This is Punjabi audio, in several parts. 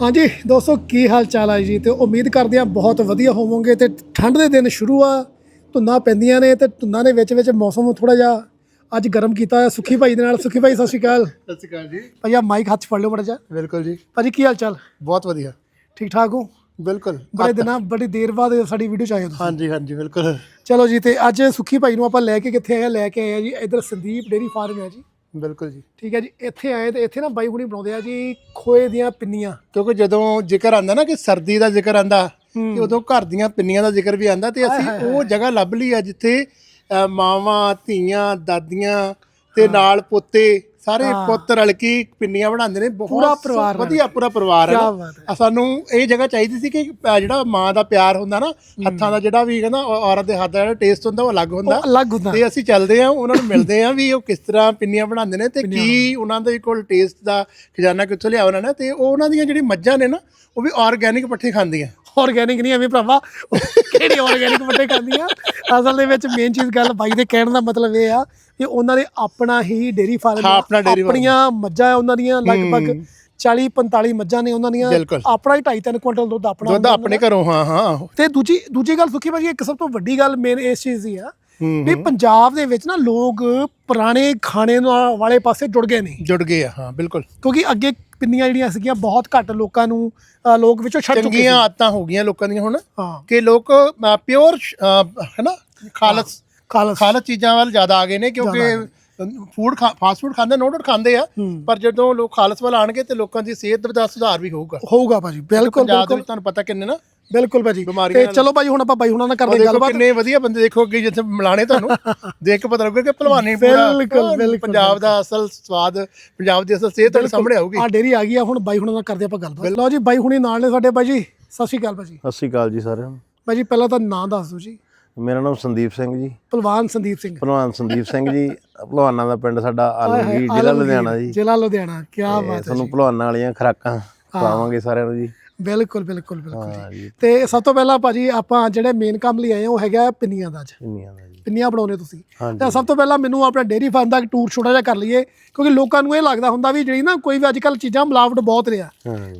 ਹਾਂਜੀ ਦੋਸਤੋ ਕੀ ਹਾਲ ਚਾਲ ਹੈ ਜੀ? ਤੇ ਉਮੀਦ ਕਰਦੇ ਆ ਬਹੁਤ ਵਧੀਆ ਹੋਵੋਗੇ ਤੇ ਠੰਡ ਦੇ ਦਿਨ ਸ਼ੁਰੂ ਆ ਧੁੰਦਾਂ ਪੈਂਦੀਆਂ ਨੇ ਤੇ ਧੁੰਦਾਂ ਦੇ ਵਿੱਚ ਵਿੱਚ ਮੌਸਮ ਥੋੜਾ ਜਿਹਾ ਅੱਜ ਗਰਮ ਕੀਤਾ ਹੋਇਆ ਸੁਖੀ ਭਾਈ ਦੇ ਨਾਲ। ਸੁਖੀ ਭਾਈ ਸਤਿ ਸ਼੍ਰੀ ਅਕਾਲ। ਸਤਿ ਸ਼੍ਰੀ ਅਕਾਲ ਜੀ। ਭਾਈ ਆ ਮਾਈਕ ਹੱਥ 'ਚ ਫੜ ਲਿਓ ਮੜਾ ਜਾ ਬਿਲਕੁਲ ਜੀ। ਭਾਜੀ ਕੀ ਹਾਲ ਚਾਲ? ਬਹੁਤ ਵਧੀਆ। ਠੀਕ ਠਾਕ ਹੋ? ਬਿਲਕੁਲ। ਬੜੇ ਦਿਨਾਂ ਬੜੀ ਦੇਰ ਬਾਅਦ ਸਾਡੀ ਵੀਡੀਓ ਚ ਆਏ ਤੁਸੀਂ। ਹਾਂਜੀ ਹਾਂਜੀ ਬਿਲਕੁਲ। ਚਲੋ ਜੀ ਤੇ ਅੱਜ ਸੁਖੀ ਭਾਈ ਨੂੰ ਆਪਾਂ ਲੈ ਕੇ ਕਿੱਥੇ ਆਏ ਲੈ ਕੇ ਆਏ ਆ ਜੀ ਇਧਰ ਸੰਦੀਪ ਡੇਰੀ ਫਾਰਮ ਹੈ ਜੀ। ਬਿਲਕੁਲ ਜੀ। ਠੀਕ ਹੈ ਜੀ ਇੱਥੇ ਆਏ ਤੇ ਇੱਥੇ ਨਾ ਬਾਈ ਹੁਣੀ ਬਣਾਉਂਦੇ ਆ ਜੀ ਖੋਏ ਦੀਆਂ ਪਿੰਨੀਆਂ। ਕਿਉਂਕਿ ਜਦੋਂ ਜ਼ਿਕਰ ਆਂਦਾ ਨਾ ਕਿ ਸਰਦੀ ਦਾ ਜ਼ਿਕਰ ਆਂਦਾ ਤੇ ਉਦੋਂ ਘਰ ਦੀਆਂ ਪਿੰਨੀਆਂ ਦਾ ਜ਼ਿਕਰ ਵੀ ਆਂਦਾ ਤੇ ਅਸੀਂ ਉਹ ਜਗ੍ਹਾ ਲੱਭ ਲਈ ਆ ਜਿੱਥੇ ਮਾਵਾਂ ਧੀਆਂ ਦਾਦੀਆਂ ਤੇ ਨਾਲ ਪੋਤੇ ਸਾਰੇ ਪੁੱਤ ਰਲ ਕੇ ਪਿੰਨੀਆਂ ਬਣਾਉਂਦੇ ਨੇ ਬਹੁਤ ਪੂਰਾ ਪਰਿਵਾਰ ਰਲ ਵਧੀਆ ਪੂਰਾ ਪਰਿਵਾਰ ਹੈ ਕਿਆ ਨਾ। ਬਾਤ ਹੈ। ਆ ਸਾਨੂੰ ਇਹ ਜਗ੍ਹਾ ਚਾਹੀਦੀ ਸੀ ਕਿ ਅ, ਜਿਹੜਾ ਮਾਂ ਦਾ ਪਿਆਰ ਹੁੰਦਾ ਨਾ ਹੱਥਾਂ ਦਾ ਜਿਹੜਾ ਵੀ ਕਹਿੰਦਾ ਔ- ਔਰਤ ਦੇ ਹੱਥ ਦਾ ਜਿਹੜਾ ਟੇਸਟ ਹੁੰਦਾ ਉਹ ਅਲੱਗ ਹੁੰਦਾ। ਉਹ ਅਲੱਗ ਹੁੰਦਾ। ਤੇ ਅਸੀਂ ਚੱਲਦੇ ਆ ਉਹਨਾਂ ਨੂੰ ਮਿਲਦੇ ਆ ਵੀ ਉਹ ਕਿਸ ਤਰ੍ਹਾਂ ਪਿੰਨੀਆਂ ਬਣਾਉਂਦੇ ਨੇ ਤੇ ਕੀ ਉਹਨਾਂ ਦੇ ਕੋਲ ਟੇਸਟ ਦਾ ਖਜ਼ਾਨਾ ਕਿੱਥੋਂ ਲਿਆ ਉਹਨਾਂ ਨੇ ਤੇ ਉਹ ਉਹਨਾਂ ਦੀਆਂ ਜਿਹੜੀ ਮੱਝਾਂ ਨੇ ਨਾ ਉਹ ਵੀ ਆਰਗੈਨਿਕ ਪੱਠੇ ਖਾਂਦੀਆਂ। ਆਰਗੈਨਿਕ ਨਹੀਂ ਐਵੇਂ ਭਰਾਵਾ। ਕਿਹੜੀ ਆਰਗੈਨਿਕ ਪੱਟੇ ਖਾਂਦੀਆਂ? ਅਸਲ ਦੇ ਵਿੱਚ ਮੇਨ ਚੀਜ਼ ਗੱਲ ਬਾਈ ਦੇ ਕਹਿਣ ਦਾ ਮਤਲਬ ਇਹ ਆ ਕਿ ਉਹਨਾਂ ਦੇ ਆਪਣਾ ਹੀ ਡੇਰੀ ਫਾਰਮ। ਆਪਣੀਆਂ ਮੱਝਾਂ ਉਹਨਾਂ ਦੀਆਂ ਲਗਭਗ 40 45 ਮੱਝਾਂ ਨੇ ਉਹਨਾਂ ਦੀਆਂ। ਆਪਣਾ ਹੀ 2.5 3 ਕੁਇੰਟਲ ਦੁੱਧ ਆਪਣਾ ਦੁੱਧ ਆਪਣੇ ਘਰੋਂ ਹਾਂ ਹਾਂ ਤੇ ਦੂਜੀ ਦੂਜੀ ਗੱਲ ਸੁਖੀ ਭਾਜੀ ਇੱਕ ਸਭ ਤੋਂ ਵੱਡੀ ਗੱਲ ਮੇਨ ਇਸ ਚੀਜ਼ ਦੀ ਆ ਵੀ ਪੰਜਾਬ ਦੇ ਵਿੱਚ ਨਾ ਲੋਕ ਪੁਰਾਣੇ ਖਾਣੇ ਵਾਲੇ ਪਾਸੇ ਜੁੜ ਗਏ ਨੇ। ਜੁੜ ਗਏ ਆ ਹਾਂ ਬਿਲਕੁਲ। ਕਿਉਂਕਿ ਅੱਗੇ ਪਿੰਨੀਆਂ ਜਿਹੜੀਆਂ ਸੀਗੀਆਂ ਬਹੁਤ ਘੱਟ ਲੋਕਾਂ ਨੂੰ ਅ, ਲੋਕ ਵਿੱਚੋਂ ਛੱਡ ਚੁੱਕੇ ਚੰਗੀਆਂ ਸੀ। ਆਦਤਾਂ ਹੋ ਗਈਆਂ ਲੋਕਾਂ ਦੀਆਂ ਹੁਣ ਹਾਂ। ਕਿ ਲੋਕ ਪਿਓਰ ਹੈਨਾ ਖਾਲਸ ਖਾਲਸ। ਖਾਲਸ ਚੀਜ਼ਾਂ ਵੱਲ ਜ਼ਿਆਦਾ ਆ ਗਏ ਨੇ ਕਿਉਂਕਿ ਫੂਡ ਫਾਸਟ ਫੂਡ ਖਾਂਦੇ ਨੋ ਡਾਊਟ ਖਾਂਦੇ ਆ ਹੂੰ। ਪਰ ਜਦੋਂ ਲੋਕ ਖਾਲਸ ਵੱਲ ਆਣਗੇ ਤੇ ਲੋਕਾਂ ਦੀ ਸਿਹਤ ਦਾ ਸੁਧਾਰ ਵੀ ਹੋਊਗਾ। ਹੋਊਗਾ ਭਾਜੀ ਬਿਲਕੁਲ ਪੰਜਾਬ ਦੇ ਬਿਲਕੁਲ। ਵਿੱਚ ਤੁਹਾਨੂੰ ਪਤਾ ਕਿੰਨੇ ਨਾ ਬਿਲਕੁਲ ਭਾਜੀ। ਤੇ ਚਲੋ ਭਾਜੀ ਹੁਣ ਆਪਾਂ ਬਾਈ ਹੁਣਾਂ ਨਾਲ ਕਰਦੇ ਦੇਖੋ ਗੱਲਬਾਤ। ਕਿੰਨੇ ਵਧੀਆ ਬੰਦੇ ਦੇਖੋ ਅੱਗੇ ਜਿੱਥੇ ਮਿਲਾਣੇ ਤੁਹਾਨੂੰ। ਦੇਖ ਕੇ ਪਤਾ ਲੱਗੂਗਾ ਕਿ ਭਲਵਾਨੀ ਬਿਲਕੁਲ, ਪੰਜਾਬ ਦਾ ਅਸਲ ਸਵਾਦ ਪੰਜਾਬ ਦੀ ਅਸਲ ਸਿਹਤ ਤੁਹਾਡੇ ਸਾਹਮਣੇ ਆਊਗੀ। ਆ ਡੇਰੀ ਆ ਗਈ ਆ ਹੁਣ ਬਾਈ ਹੁਣਾਂ ਨਾਲ ਕਰਦੇ ਆਪਾਂ ਗੱਲਬਾਤ। ਲਓ ਜੀ ਬਾਈ ਹੁਣੀ ਨਾਲ ਨੇ ਸਾਡੇ ਬਾਈ ਜੀ ਸਤਿ ਸ਼੍ਰੀ ਅਕਾਲ ਭਾਜੀ। ਸਤਿ ਸ਼੍ਰੀ ਅਕਾਲ ਜੀ ਸਾਰਿਆਂ ਨੂੰ। ਬਾਈ ਜੀ ਪਹਿਲਾਂ ਤਾਂ ਨਾਂ ਦੱਸ ਦਿਓ ਜੀ। ਮੇਰਾ ਨਾਮ ਸੰਦੀਪ ਸਿੰਘ ਜੀ। ਪਹਿਲਵਾਨ ਸੰਦੀਪ ਸਿੰਘ। ਭਲਵਾਨ ਸੰਦੀਪ ਸਿੰਘ ਜੀ ਭਲਵਾਨਾਂ ਦਾ ਪਿੰਡ ਸਾਡਾ ਆਲਮਗੀਰ ਜ਼ਿਲ੍ਹਾ ਲੁਧਿਆਣਾ ਜੀ। ਜ਼ਿਲ੍ਹਾ ਲੁਧਿਆਣਾ ਕੀ ਬਾਤ ਹੈ ਤੁਹਾਨੂੰ ਭਲਵਾਨਾਂ ਵਾਲੀਆਂ ਖੁਰਾਕਾਂ ਖਵਾਵਾਂਗੇ ਸਾਰਿਆਂ ਨੂੰ ਜੀ। ਬਿਲਕੁਲ ਬਿਲਕੁਲ ਬਿਲਕੁਲ ਜੀ। ਤੇ ਸਭ ਤੋਂ ਪਹਿਲਾਂ ਭਾਜੀ ਆਪਾਂ ਜਿਹੜੇ ਮੇਨ ਕੰਮ ਲਈ ਆਏ ਹਾਂ ਉਹ ਹੈਗਾ ਪਿੰਨੀਆਂ ਦਾ ਅੱਜ। ਇੰਨੀਆਂ ਦਾ ਜੀ। ਪਿੰਨੀਆਂ ਬਣਾਉਣੇ ਤੁਸੀਂ। ਹਾਂਜੀ ਤਾਂ ਸਭ ਤੋਂ ਪਹਿਲਾਂ ਮੈਨੂੰ ਆਪਣਾ ਡੇਰੀ ਫਾਰਮ ਦਾ ਟੂਰ ਛੋਟਾ ਜਿਹਾ ਕਰ ਲਈਏ ਕਿਉਂਕਿ ਲੋਕਾਂ ਨੂੰ ਇਹ ਲੱਗਦਾ ਹੁੰਦਾ ਵੀ ਜਿਹੜੀ ਨਾ ਕੋਈ ਵੀ ਅੱਜ ਕੱਲ ਚੀਜ਼ਾਂ ਮਿਲਾਵਟ ਬਹੁਤ ਰਿਹਾ।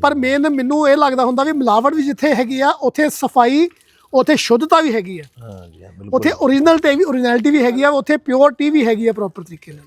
ਪਰ ਮੇਨ ਮੈਨੂੰ ਇਹ ਲੱਗਦਾ ਹੁੰਦਾ ਵੀ ਮਿਲਾਵਟ ਵੀ ਜਿੱਥੇ ਹੈਗੀ ਆ ਉੱਥੇ ਸਫ਼ਾਈ ਉੱਥੇ ਸ਼ੁੱਧਤਾ ਵੀ ਹੈਗੀ ਆ। ਹਾਂ ਜੀ ਹਾਂ, ਬਿਲਕੁਲ। ਉੱਥੇ ਓਰੀਜਨਲ ਤੇ ਵੀ ਓਰੀਜਨੈਲਿਟੀ ਵੀ ਹੈਗੀ ਆ ਉੱਥੇ ਪਿਓਰਟੀ ਵੀ ਹੈਗੀ ਆ ਪ੍ਰੋਪਰ ਤਰੀਕੇ ਨਾਲ।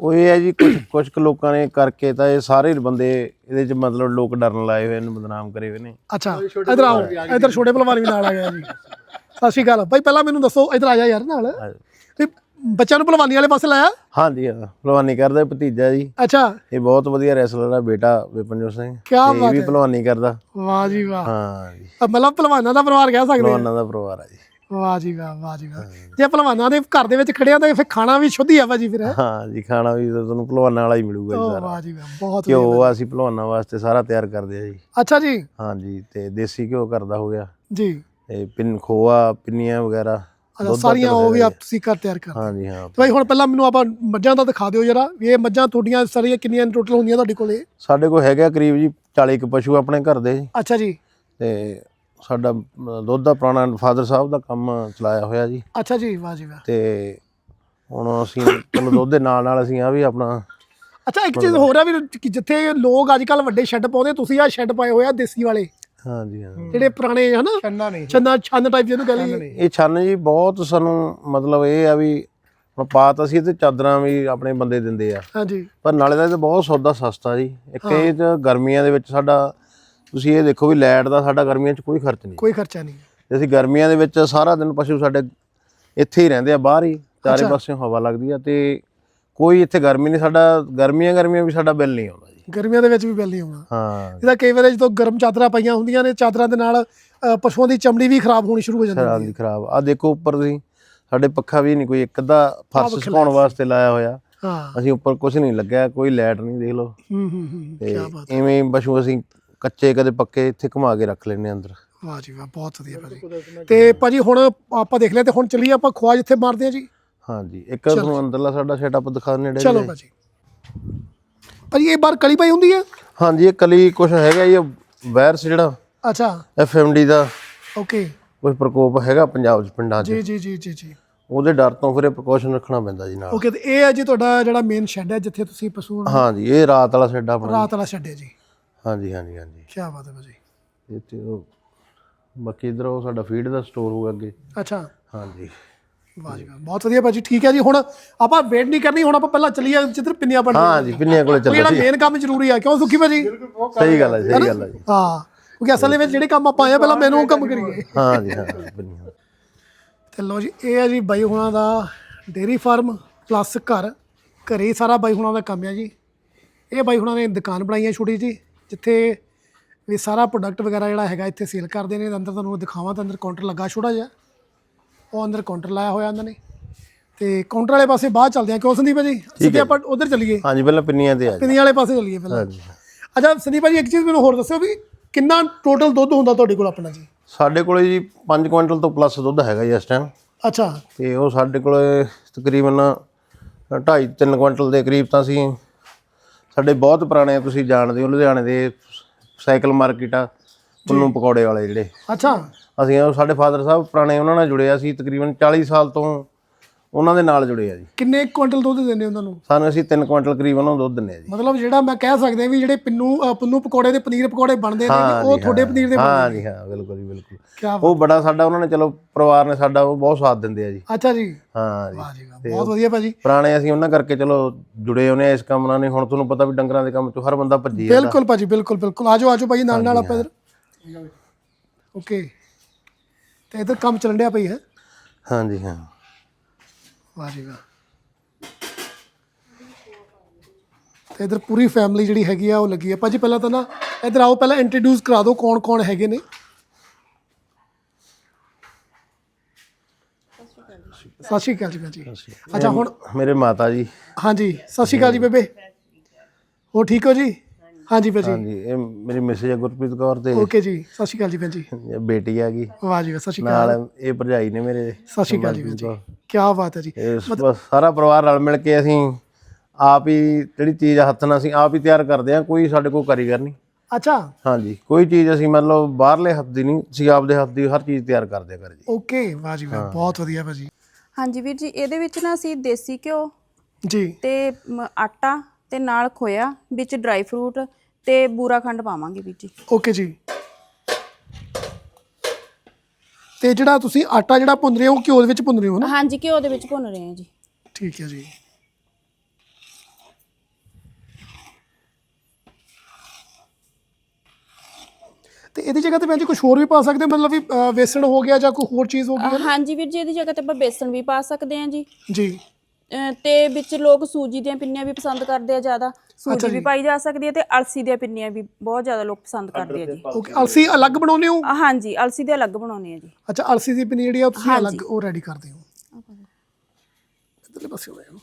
ਉਹ ਇਹ ਹੈ ਜੀ ਕੁਝ ਕੁਝ ਕੁ ਲੋਕਾਂ ਨੇ ਕਰਕੇ ਤਾਂ ਇਹ ਸਾਰੇ ਬੰਦੇ ਇਹਦੇ ਚ ਮਤਲਬ ਲੋਕ ਡਰਨ ਲਾਏ ਹੋਏ ਨੇ ਬਦਨਾਮ ਕਰੇ ਹੋਏ ਨੇ। ਅੱਛਾ ਇਧਰ ਆਓ ਇਧਰ ਛੋਟੇ ਪਹਿਲਵਾਨ ਵੀ ਨਾਲ ਆ ਗਿਆ ਜੀ। ਸਤਿ ਸ਼੍ਰੀ ਅਕਾਲ। ਭਾਈ ਪਹਿਲਾਂ ਮੈਨੂੰ ਦੱਸੋ ਇਧਰ ਆ ਜਾ ਯਾਰ ਨਾਲ। ਹਾਂ। ਵੀ ਬੱਚਿਆਂ ਨੂੰ ਪਹਿਲਵਾਨੀ ਵਾਲੇ ਪਾਸੇ ਲਾਇਆ? ਹਾਂ ਜੀ ਹਾਂ ਭਲਵਾਨੀ ਕਰਦਾ ਭਤੀਜਾ ਜੀ। ਅੱਛਾ। ਇਹ ਬਹੁਤ ਵਧੀਆ ਰੈਸਲਰ ਆ ਬੇਟਾ ਵਿਪਨਜੋਤ ਸਿੰਘ। ਤੇ ਬਾਤ ਇਹ ਵੀ ਭਲਵਾਨੀ ਕਰਦਾ। ਵਾਹ ਜੀ ਵਾਹ। ਹਾਂ ਜੀ। ਮਤਲਬ ਪਹਿਲਵਾਨਾਂ ਦਾ ਪਰਿਵਾਰ ਕਹਿ ਸਕਦੇ ਆ। ਭਲਵਾਨਾਂ ਦਾ ਪਰਿਵਾਰ ਆ ਜੀ। ਵਾਹ ਜੀ ਵਾਹ ਵਾਹ ਜੀ ਵਾਹ। ਜੇ ਪਹਿਲਵਾਨਾਂ ਦੇ ਘਰ ਦੇ ਵਿੱਚ ਖੜਿਆ ਤਾਂ ਫਿਰ ਖਾਣਾ ਵੀ ਸ਼ੁੱਧ ਹੀ ਆ ਭਾਜੀ ਫਿਰ। ਹੈਂ? ਜੀ ਖਾਣਾ ਵੀ ਤੁਹਾਨੂੰ ਭਲਵਾਨਾਂ ਵਾਲਾ ਹੀ ਮਿਲੂਗਾ ਜੀ ਸਾਰਾ। ਵਾਹ ਜੀ ਵਾਹ ਬਹੁਤ ਵਧੀਆ। ਘਿਓ ਅਸੀਂ ਭਲਵਾਨਾਂ ਵਾਸਤੇ ਸਾਰਾ ਤਿਆਰ ਕਰਦੇ ਆ ਜੀ। ਅੱਛਾ ਜੀ। ਹਾਂ ਜੀ ਤੇ ਦੇਸੀ ਘਿਓ ਕਰਦਾ ਹੋ ਗਿਆ। ਜੀ। ਤੇ ਪਿੰਨ ਖੋਆ ਪਿੰਨੀਆਂ ਵਗੈਰਾ ਸਾਰੀਆਂ ਉਹ ਵੀ ਆਪ ਤੁਸੀਂ ਘਰ ਤਿਆਰ ਕਰ ਹਾਂ ਜੀ ਹਾਂ। ਭਾਈ ਹੁਣ ਪਹਿਲਾਂ ਮੈਨੂੰ ਆਪਾਂ ਮੱਝਾਂ ਦਾ ਦਿਖਾ ਦਿਓ ਜਰਾ ਇਹ ਮੱਝਾਂ ਤੁਹਾਡੀਆਂ ਸਾਰੀਆਂ ਕਿੰਨੀਆਂ ਟੋਟਲ ਹੁੰਦੀਆਂ ਤੁਹਾਡੇ ਕੋਲੇ? ਸਾਡੇ ਕੋਲ ਹੈਗਾ ਕਰੀਬ ਜੀ 40 ਕੁ ਪਸ਼ੂ ਆਪਣੇ ਘਰ ਦੇ ਅੱਛਾ ਜੀ। ਤੇ ਸਾਡਾ ਦੁੱਧ ਦਾ ਪੁਰਾਣਾ ਫਾਦਰ ਸਾਹਿਬ ਦਾ ਕੰਮ ਚਲਾਇਆ ਹੋਇਆ ਜੀ। ਅੱਛਾ ਜੀ ਵਾਹ ਜੀ ਵਾਹ। ਤੇ ਹੁਣ ਅਸੀਂ ਚਲੋ ਦੁੱਧ ਦੇ ਨਾਲ ਨਾਲ ਅਸੀਂ ਆ ਵੀ ਆਪਣਾ ਅੱਛਾ ਇੱਕ ਚੀਜ਼ ਹੋਰ ਆ ਵੀ ਕਿ ਜਿੱਥੇ ਲੋਕ ਅੱਜ ਕੱਲ ਵੱਡੇ ਸ਼ੈੱਡ ਪਾਉਂਦੇ ਤੁਸੀਂ ਆ ਸ਼ੈੱਡ ਪਾਏ ਹੋਏ ਆ ਦੇਸੀ ਵਾਲੇ। ਹਾਂ ਜੀ ਹਾਂ। ਜਿਹੜੇ ਪੁਰਾਣੇ ਹਨਾ? ਛੰਨਾ ਨਹੀਂ। ਚੰਨਾ ਛੰਨ ਟਾਈਪ ਜਿਹਨੂੰ ਕਹ ਲਈਏ। ਇਹ ਛੰਨ ਜੀ ਬਹੁਤ ਸਾਨੂੰ ਮਤਲਬ ਇਹ ਆ ਵੀ ਹੁਣ ਪਾਤ ਅਸੀਂ ਤੇ ਚਾਦਰਾਂ ਵੀ ਆਪਣੇ ਬੰਦੇ ਦਿੰਦੇ ਆ। ਹਾਂਜੀ। ਪਰ ਨਾਲੇ ਦਾ ਇਹ ਤਾਂ ਬਹੁਤ ਸੌਦਾ ਸਸਤਾ ਜੀ। ਇੱਕ ਇਹ ਗਰਮੀਆਂ ਦੇ ਵਿੱਚ ਸਾਡਾ ਤੁਸੀਂ ਇਹ ਦੇਖੋ ਵੀ ਲਾਈਟ ਦਾ ਸਾਡਾ ਗਰਮੀਆਂ 'ਚ ਕੋਈ ਖਰਚ ਨਹੀਂ। ਕੋਈ ਖਰਚਾ ਨਹੀਂ। ਤੇ ਅਸੀਂ ਗਰਮੀਆਂ ਦੇ ਵਿੱਚ ਸਾਰਾ ਦਿਨ ਪਸ਼ੂ ਸਾਡੇ ਇੱਥੇ ਹੀ ਰਹਿੰਦੇ ਆ ਬਾਹਰ ਹੀ ਚਾਰੇ ਪਾਸਿਓਂ ਹਵਾ ਲੱਗਦੀ ਆ ਤੇ ਕੋਈ ਇੱਥੇ ਗਰਮੀ ਨਹੀਂ ਸਾਡਾ ਗਰਮੀਆਂ ਗਰਮੀਆਂ ਵੀ ਸਾਡਾ ਬਿੱਲ ਨਹੀਂ ਆਉਂਦਾ ਜੀ। ਗਰਮੀਆਂ ਦੇ ਵਿੱਚ ਵੀ ਬਿੱਲ ਨਹੀਂ ਆਉਣਾ ਹਾਂ। ਇਹਦਾ ਕਈ ਵਾਰ ਜਦੋਂ ਗਰਮ ਚਾਦਰਾਂ ਪਈਆਂ ਹੁੰਦੀਆਂ ਨੇ ਚਾਦਰਾਂ ਦੇ ਨਾਲ ਪਸ਼ੂਆਂ ਦੀ ਚਮੜੀ ਵੀ ਖਰਾਬ ਹੋਣੀ ਸ਼ੁਰੂ ਹੋ ਜਾਂਦੀ ਖਰਾਬ ਹੈ ਦੀ ਖਰਾਬ। ਆ ਦੇਖੋ ਉੱਪਰ ਤੁਸੀਂ ਸਾਡੇ ਪੱਖਾ ਵੀ ਨਹੀਂ ਕੋਈ ਇੱਕ ਅੱਧਾ ਫਰਸ਼ ਸੁਕਾਉਣ ਵਾਸਤੇ ਲਾਇਆ ਹੋਇਆ। ਹਾਂ। ਅਸੀਂ ਉੱਪਰ ਕੁਝ ਨਹੀਂ ਲੱਗਿਆ ਕੋਈ ਲਾਈਟ ਨਹੀਂ ਦੇਖ ਲਓ। ਹੂੰ ਹੂੰ ਹੂੰ ਕੀ ਬਾਤ ਹੀ ਪਸ਼ੂ ਅਸੀਂ ਕੱਚੇ ਕਦੇ ਪੱਕੇ ਇੱਥੇ ਘੁਮਾ ਕੇ ਰੱਖ ਲੈਨੇ ਅੰਦਰ। ਵਾਹ ਜੀ ਵਾਹ ਬਹੁਤ ਵਧੀਆ ਭਾਜੀ। ਤੇ ਭਾਜੀ ਹੁਣ ਆਪਾਂ ਦੇਖ ਲਿਆ ਤੇ ਹੁਣ ਚੱਲੀਏ ਆਪਾਂ ਖੁਆ ਜਿੱਥੇ ਮਾਰਦੇ ਆ ਜੀ। ਹਾਂਜੀ ਇੱਕ ਤੁਹਾਨੂੰ ਅੰਦਰਲਾ ਸਾਡਾ ਸੈਟਅਪ ਦਿਖਾ ਨੇੜੇ ਚਲੋ। ਭਾਜੀ। ਭਾਜੀ ਇਹ ਬਾਹਰ ਕਲੀ ਪਾਈ ਹੁੰਦੀ ਆ ਹਾਂਜੀ ਇਹ ਕਲੀ ਕੁਝ ਹੈਗਾ ਇਹ ਵਾਇਰਸ ਜਿਹੜਾ। ਅੱਛਾ। ਐਫਐਮਡੀ ਦਾ। ਓਕੇ। ਕੋਈ ਪ੍ਰਕੋਪ ਹੈਗਾ ਪੰਜਾਬ 'ਚ ਪਿੰਡਾਂ 'ਚ? ਜੀ ਜੀ ਜੀ ਜੀ ਜੀ। ਉਹਦੇ ਡਰ ਤੋਂ ਫਿਰ ਇਹ ਪ੍ਰੀਕਾਸ਼ਨ ਰੱਖਣਾ ਪੈਂਦਾ ਜੀ ਨਾਲ। ਓਕੇ ਤੇ ਇਹ ਹੈ ਜੀ ਤੁਹਾਡਾ ਜਿਹੜਾ ਮੇਨ ਸ਼ੈੱਡ ਹੈ ਜਿੱਥੇ ਤੁਸੀਂ ਪਸ਼ੂ ਹਾਂਜੀ ਇਹ ਰਾਤ ਵਾਲਾ ਸ਼ੈੱਡ ਆਪਣਾ ਰਾਤ ਵਾਲਾ ਸ਼ੈੱਡ ਹੈ ਜੀ। ਹਾਂਜੀ ਹਾਂਜੀ ਹਾਂਜੀ। ਕੀ ਬਾਤ ਹੈ ਭਾਜੀ। ਇੱਥੇ ਉਹ ਬਾਕੀ ਇਧਰ ਉਹ ਸਾਡਾ ਫੀਡ ਦਾ ਸਟੋਰ ਹੋਊਗਾ ਅੱਗੇ। ਅੱਛਾ। ਹਾਂਜੀ। ਵਾਹ ਜੀ ਵਾਹ, ਬਹੁਤ ਵਧੀਆ ਭਾਜੀ ਠੀਕ ਹੈ ਜੀ। ਹੁਣ ਆਪਾਂ ਵੇਟ ਨਹੀਂ ਕਰਨੀ ਹੁਣ ਆਪਾਂ ਪਹਿਲਾਂ ਚੱਲੀਏ ਜਿੱਧਰ ਪਿੰਨੀਆਂ ਬਣ ਹਾਂਜੀ ਪਿੰਨੀਆਂ ਕੋਲੇ ਉਹ ਚੱਲੋ ਜਿਹੜਾ ਮੇਨ ਕੰਮ ਜ਼ਰੂਰੀ ਆ ਕਿਉਂ ਸੁਖੀ ਭਾਜੀ? ਸਹੀ ਗੱਲ ਹੈ ਸਹੀ ਗੱਲ ਹੈ ਜੀ। ਹਾਂ ਕਿਉਂਕਿ ਅਸਲ ਦੇ ਵਿੱਚ ਜਿਹੜੇ ਕੰਮ ਆਪਾਂ ਆਏ ਆ ਪਹਿਲਾਂ ਮੈਨੂੰ ਉਹ ਕੰਮ ਕਰੀਏ। ਹਾਂਜੀ ਹਾਂ ਪਿੰਨੀਆਂ। ਤੇ ਲਓ ਜੀ ਇਹ ਹੈ ਜੀ ਬਾਈ ਹੁਣਾਂ ਦਾ ਡੇਰੀ ਫਾਰਮ ਪਲੱਸ ਘਰ। ਘਰੇ ਹੀ ਸਾਰਾ ਬਾਈ ਹੁਣਾਂ ਦਾ ਕੰਮ ਹੈ ਜੀ। ਇਹ ਬਾਈ ਹੁਣਾਂ ਨੇ ਦੁਕਾਨ ਬਣਾਈ ਹੈ ਛੋਟੀ ਜੀ ਜਿੱਥੇ ਵੀ ਸਾਰਾ ਪ੍ਰੋਡਕਟ ਵਗੈਰਾ ਜਿਹੜਾ ਹੈਗਾ ਇੱਥੇ ਸੇਲ ਕਰਦੇ ਨੇ ਅੰਦਰ ਤੁਹਾਨੂੰ ਦਿਖਾਵਾਂ ਤਾਂ ਅੰਦਰ ਕਾਊਂਟਰ ਲੱਗਾ ਛੋਟਾ ਜਿਹਾ। ਉਹ ਅੰਦਰ ਕਾਊਂਟਰ ਲਾਇਆ ਹੋਇਆ ਉਹਨਾਂ ਨੇ। ਤੇ ਕਾਊਂਟਰ ਵਾਲੇ ਪਾਸੇ ਬਾਅਦ ਚੱਲਦੇ ਆ ਕਿਉਂ ਸੰਦੀਪ ਜੀ ਸਿੱਧੇ ਆਪਾਂ ਉਧਰ ਚੱਲੀਏ। ਹਾਂਜੀ ਪਹਿਲਾਂ ਪਿੰਨੀਆਂ ਤੇ ਆ ਜੀ ਪਿੰਨੀਆਂ ਵਾਲੇ ਪਾਸੇ ਚੱਲੀਏ ਪਹਿਲਾਂ। ਹਾਂਜੀ। ਅੱਛਾ ਸੰਦੀਪ ਭਾਜੀ ਇੱਕ ਚੀਜ਼ ਮੈਨੂੰ ਹੋਰ ਦੱਸਿਓ ਵੀ ਕਿੰਨਾ ਟੋਟਲ ਦੁੱਧ ਹੁੰਦਾ ਤੁਹਾਡੇ ਕੋਲ ਆਪਣਾ ਜੀ? ਸਾਡੇ ਕੋਲੇ ਜੀ 5 ਕੁਇੰਟਲ ਤੋਂ ਪਲੱਸ ਦੁੱਧ ਹੈਗਾ ਜੀ ਇਸ ਟਾਈਮ ਅੱਛਾ। ਤੇ ਉਹ ਸਾਡੇ ਕੋਲੇ ਤਕਰੀਬਨ 2.5 3 ਕੁਇੰਟਲ ਦੇ ਕਰੀਬ ਤਾਂ ਅਸੀਂ ਸਾਡੇ ਬਹੁਤ ਪੁਰਾਣੇ ਤੁਸੀਂ ਜਾਣਦੇ ਹੋ ਲੁਧਿਆਣੇ ਦੇ ਸਾਈਕਲ ਮਾਰਕੀਟ ਆ ਪੁੰਨੂ ਪਕੌੜੇ ਵਾਲੇ ਜਿਹੜੇ। ਅੱਛਾ। ਅਸੀਂ ਉਹ ਸਾਡੇ ਫਾਦਰ ਸਾਹਿਬ ਪੁਰਾਣੇ ਉਹਨਾਂ ਨਾਲ ਜੁੜੇ ਆ ਅਸੀਂ ਤਕਰੀਬਨ 40 ਸਾਲ ਤੋਂ ਉਹਨਾਂ ਦੇ ਨਾਲ ਜੁੜੇ ਆ ਜੀ। ਕਿੰਨੇ ਕੁਇੰਟਲ ਦੁੱਧ ਦਿੰਦੇ ਉਹਨਾਂ ਨੂੰ ਸਾਨੂੰ ਅਸੀਂ 3 ਕੁਇੰਟਲ ਕਰੀਬ ਉਹਨਾਂ ਨੂੰ ਦੁੱਧ ਦਿੰਦੇ ਆ ਜੀ। ਮਤਲਬ ਜਿਹੜਾ ਮੈਂ ਕਹਿ ਸਕਦੇ ਵੀ ਜਿਹੜੇ ਪਿੰਨੂ ਪੁੰਨੂ ਪਕੌੜੇ ਦੇ ਪਨੀਰ ਪਕੌੜੇ ਬਣਦੇ ਨੇ ਉਹ ਤੁਹਾਡੇ ਪਨੀਰ ਦੇ ਹਾਂ ਜੀ ਹਾਂ ਬਿਲਕੁਲ ਜੀ ਬਿਲਕੁਲ। ਉਹ ਬੜਾ ਸਾਡਾ ਉਹਨਾਂ ਨੇ ਚਲੋ ਪਰਿਵਾਰ ਨੇ ਸਾਡਾ ਉਹ ਬਹੁਤ ਸਾਥ ਦਿੰਦੇ ਆ ਜੀ। ਅੱਛਾ ਜੀ। ਹਾਂ ਜੀ। ਵਾਹ ਜੀ ਵਾਹ ਬਹੁਤ ਵਧੀਆ ਭਾਜੀ। ਪੁਰਾਣੇ ਅਸੀਂ ਉਹਨਾਂ ਕਰਕੇ ਚਲੋ ਜੁੜੇ ਹੋਨੇ ਆ ਇਸ ਕੰਮ ਨਾਲ ਨਹੀਂ ਹੁਣ ਤੁਹਾਨੂੰ ਪਤਾ ਵੀ ਡੰਗਰਾਂ ਦੇ ਕੰਮ ਚ ਹਰ ਬੰਦਾ ਭੱਜੀ ਜਾਂਦਾ। ਬਿਲਕੁਲ ਭਾਜੀ ਬਿਲਕੁਲ ਬਿਲਕੁਲ। ਆਜੋ ਆਜੋ ਭਾਜੀ ਨਾਲ ਨਾਲ ਆਪਾਂ ਇਧਰ। ਓਕੇ। ਤੇ ਇਧਰ ਕੰਮ ਚੱਲਣ ਡਿਆ ਪਈ ਹੈ? ਹਾਂ ਜੀ ਹਾਂ। ਵਾਹ ਜੀ ਵਾਹ ਤੇ ਇਧਰ ਪੂਰੀ ਫੈਮਿਲੀ ਜਿਹੜੀ ਹੈਗੀ ਆ ਉਹ ਲੱਗੀ ਆ। ਭਾਜੀ ਪਹਿਲਾਂ ਤਾਂ ਨਾ ਇਧਰ ਆਓ ਪਹਿਲਾਂ ਇੰਟਰੋਡਿਊਸ ਕਰਾ ਦਿਓ ਕੌਣ ਕੌਣ ਹੈਗੇ ਨੇ। ਸਤਿ ਸ਼੍ਰੀ ਅਕਾਲ ਜੀ ਭੈਣ ਜੀ ਅੱਛਾ ਹੁਣ ਮੇਰੇ ਮਾਤਾ ਜੀ। ਹਾਂਜੀ ਸਤਿ ਸ਼੍ਰੀ ਅਕਾਲ ਜੀ ਬੇਬੇ। ਹੋ ਠੀਕ ਹੋ ਜੀ? ਹਾਂਜੀ ਭਾਜੀ। ਹਾਂਜੀ ਇਹ ਮੇਰੀ ਮਿਸੇਜ ਗੁਰਪ੍ਰੀਤ ਕੌਰ ਤੇ। ਓਕੇ ਜੀ ਸਤਿ ਸ਼੍ਰੀ ਅਕਾਲ ਜੀ ਭੈਣ ਜੀ ਇਹ ਬੇਟੀ ਆ ਗਈ ਵਾਹ ਜੀ ਵਾਹ, ਸਤਿ ਸ਼੍ਰੀ ਅਕਾਲ। ਨਾਲ ਇਹ ਭਰਜਾਈ ਨੇ ਮੇਰੇ। ਸਤਿ ਸ਼੍ਰੀ ਅਕਾਲ ਜੀ ਭੈਣ ਜੀ ਕੀ ਬਾਤ ਹੈ ਜੀ। ਇਹ ਬਸ ਸਾਰਾ ਪਰਿਵਾਰ ਰਲ ਮਿਲ ਕੇ ਅਸੀਂ ਆਪ ਹੀ ਜਿਹੜੀ ਚੀਜ਼ ਹੱਥ ਨਾਲ ਅਸੀਂ ਆਪ ਹੀ ਤਿਆਰ ਕਰਦੇ ਆ ਕੋਈ ਸਾਡੇ ਕੋਲ ਕਾਰੀਗਰ ਨਹੀਂ। ਅੱਛਾ। ਹਾਂਜੀ ਕੋਈ ਚੀਜ਼ ਅਸੀਂ ਮਤਲਬ ਬਾਹਰਲੇ ਹੱਥ ਦੀ ਨਹੀਂ ਅਸੀਂ ਆਪਦੇ ਹੱਥ ਦੀ ਹਰ ਚੀਜ਼ ਤਿਆਰ ਕਰਦੇ ਆ ਘਰ ਜੀ। ਓਕੇ ਵਾਹ ਜੀ ਵਾਹ ਬਹੁਤ ਵਧੀਆ ਭਾਜੀ। ਹਾਂਜੀ ਵੀਰ ਜੀ ਇਹਦੇ ਵਿੱਚ ਨਾ ਅਸੀਂ ਦੇਸੀ ਘਿਓ ਜੀ। ਤੇ ਮ, ਆਟਾ ਤੇ ਨਾਲ ਖੋਇਆ ਵਿੱਚ ਡਰਾਈ ਫਰੂਟ ਤੇ ਬੂਰਾ ਖੰਡ ਪਾਵਾਂਗੇ ਵੀਰ ਜੀ। ਓਕੇ ਜੀ। ਤੇ ਜਿਹੜਾ ਤੁਸੀਂ ਆਟਾ ਜਿਹੜਾ ਭੁੰਨ ਰਹੇ ਹੋ ਉਹ ਘਿਓ ਦੇ ਵਿੱਚ ਭੁੰਨ ਰਹੇ ਹੋ ਨਾ? ਹਾਂਜੀ ਘਿਓ ਦੇ ਵਿੱਚ ਭੁੰਨ ਰਹੇ ਹਾਂ ਜੀ। ਠੀਕ ਹੈ ਜੀ। ਤੇ ਇਹਦੀ ਜਗ੍ਹਾ ਤੇ ਭੈਣ ਜੀ ਕੁਝ ਹੋਰ ਵੀ ਪਾ ਸਕਦੇ ਹੋ? ਮਤਲਬ ਵੀ ਅ, ਵੇਸਣ ਹੋ ਗਿਆ ਜਾਂ ਕੋਈ ਹੋਰ ਚੀਜ਼ ਹੋ ਗਈ ਅ, ਹਾਂਜੀ ਵੀਰ ਜੀ ਇਹਦੀ ਜਗ੍ਹਾ ਤੇ ਆਪਾਂ ਬੇਸਣ ਵੀ ਪਾ ਸਕਦੇ ਹਾਂ ਜੀ। ਜੀ। ਤੇ ਵਿੱਚ ਲੋਕ ਸੂਜੀ ਦੀਆਂ ਪਿੰਨੀਆਂ ਵੀ ਪਸੰਦ ਕਰਦੇ ਆ ਜ਼ਿਆਦਾ। ਸੂਜੀ ਵੀ ਪਾਈ ਜਾ ਸਕਦੀ ਹੈ ਤੇ ਅਲਸੀ ਦੀਆਂ ਪਿੰਨੀਆਂ ਵੀ ਬਹੁਤ ਜ਼ਿਆਦਾ ਲੋਕ ਪਸੰਦ ਕਰਦੇ ਆ ਜੀ। ਓਕੇ ਅਲਸੀ ਅਲੱਗ ਬਣਾਉਂਦੇ ਹੋ? ਅ, ਹਾਂਜੀ ਅਲਸੀ ਦੇ ਅਲੱਗ ਬਣਾਉਣੇ ਆ ਜੀ। ਅੱਛਾ ਅਲਸੀ ਦੀ ਪਨੀਰ ਜਿਹੜੀ ਆ ਉਹ ਤੁਸੀਂ ਅਲੱਗ ਉਹ ਰੈਡੀ ਕਰਦੇ ਹੋ। ਇਧਰਲੇ ਪਾਸੇ ਹੋਇਆ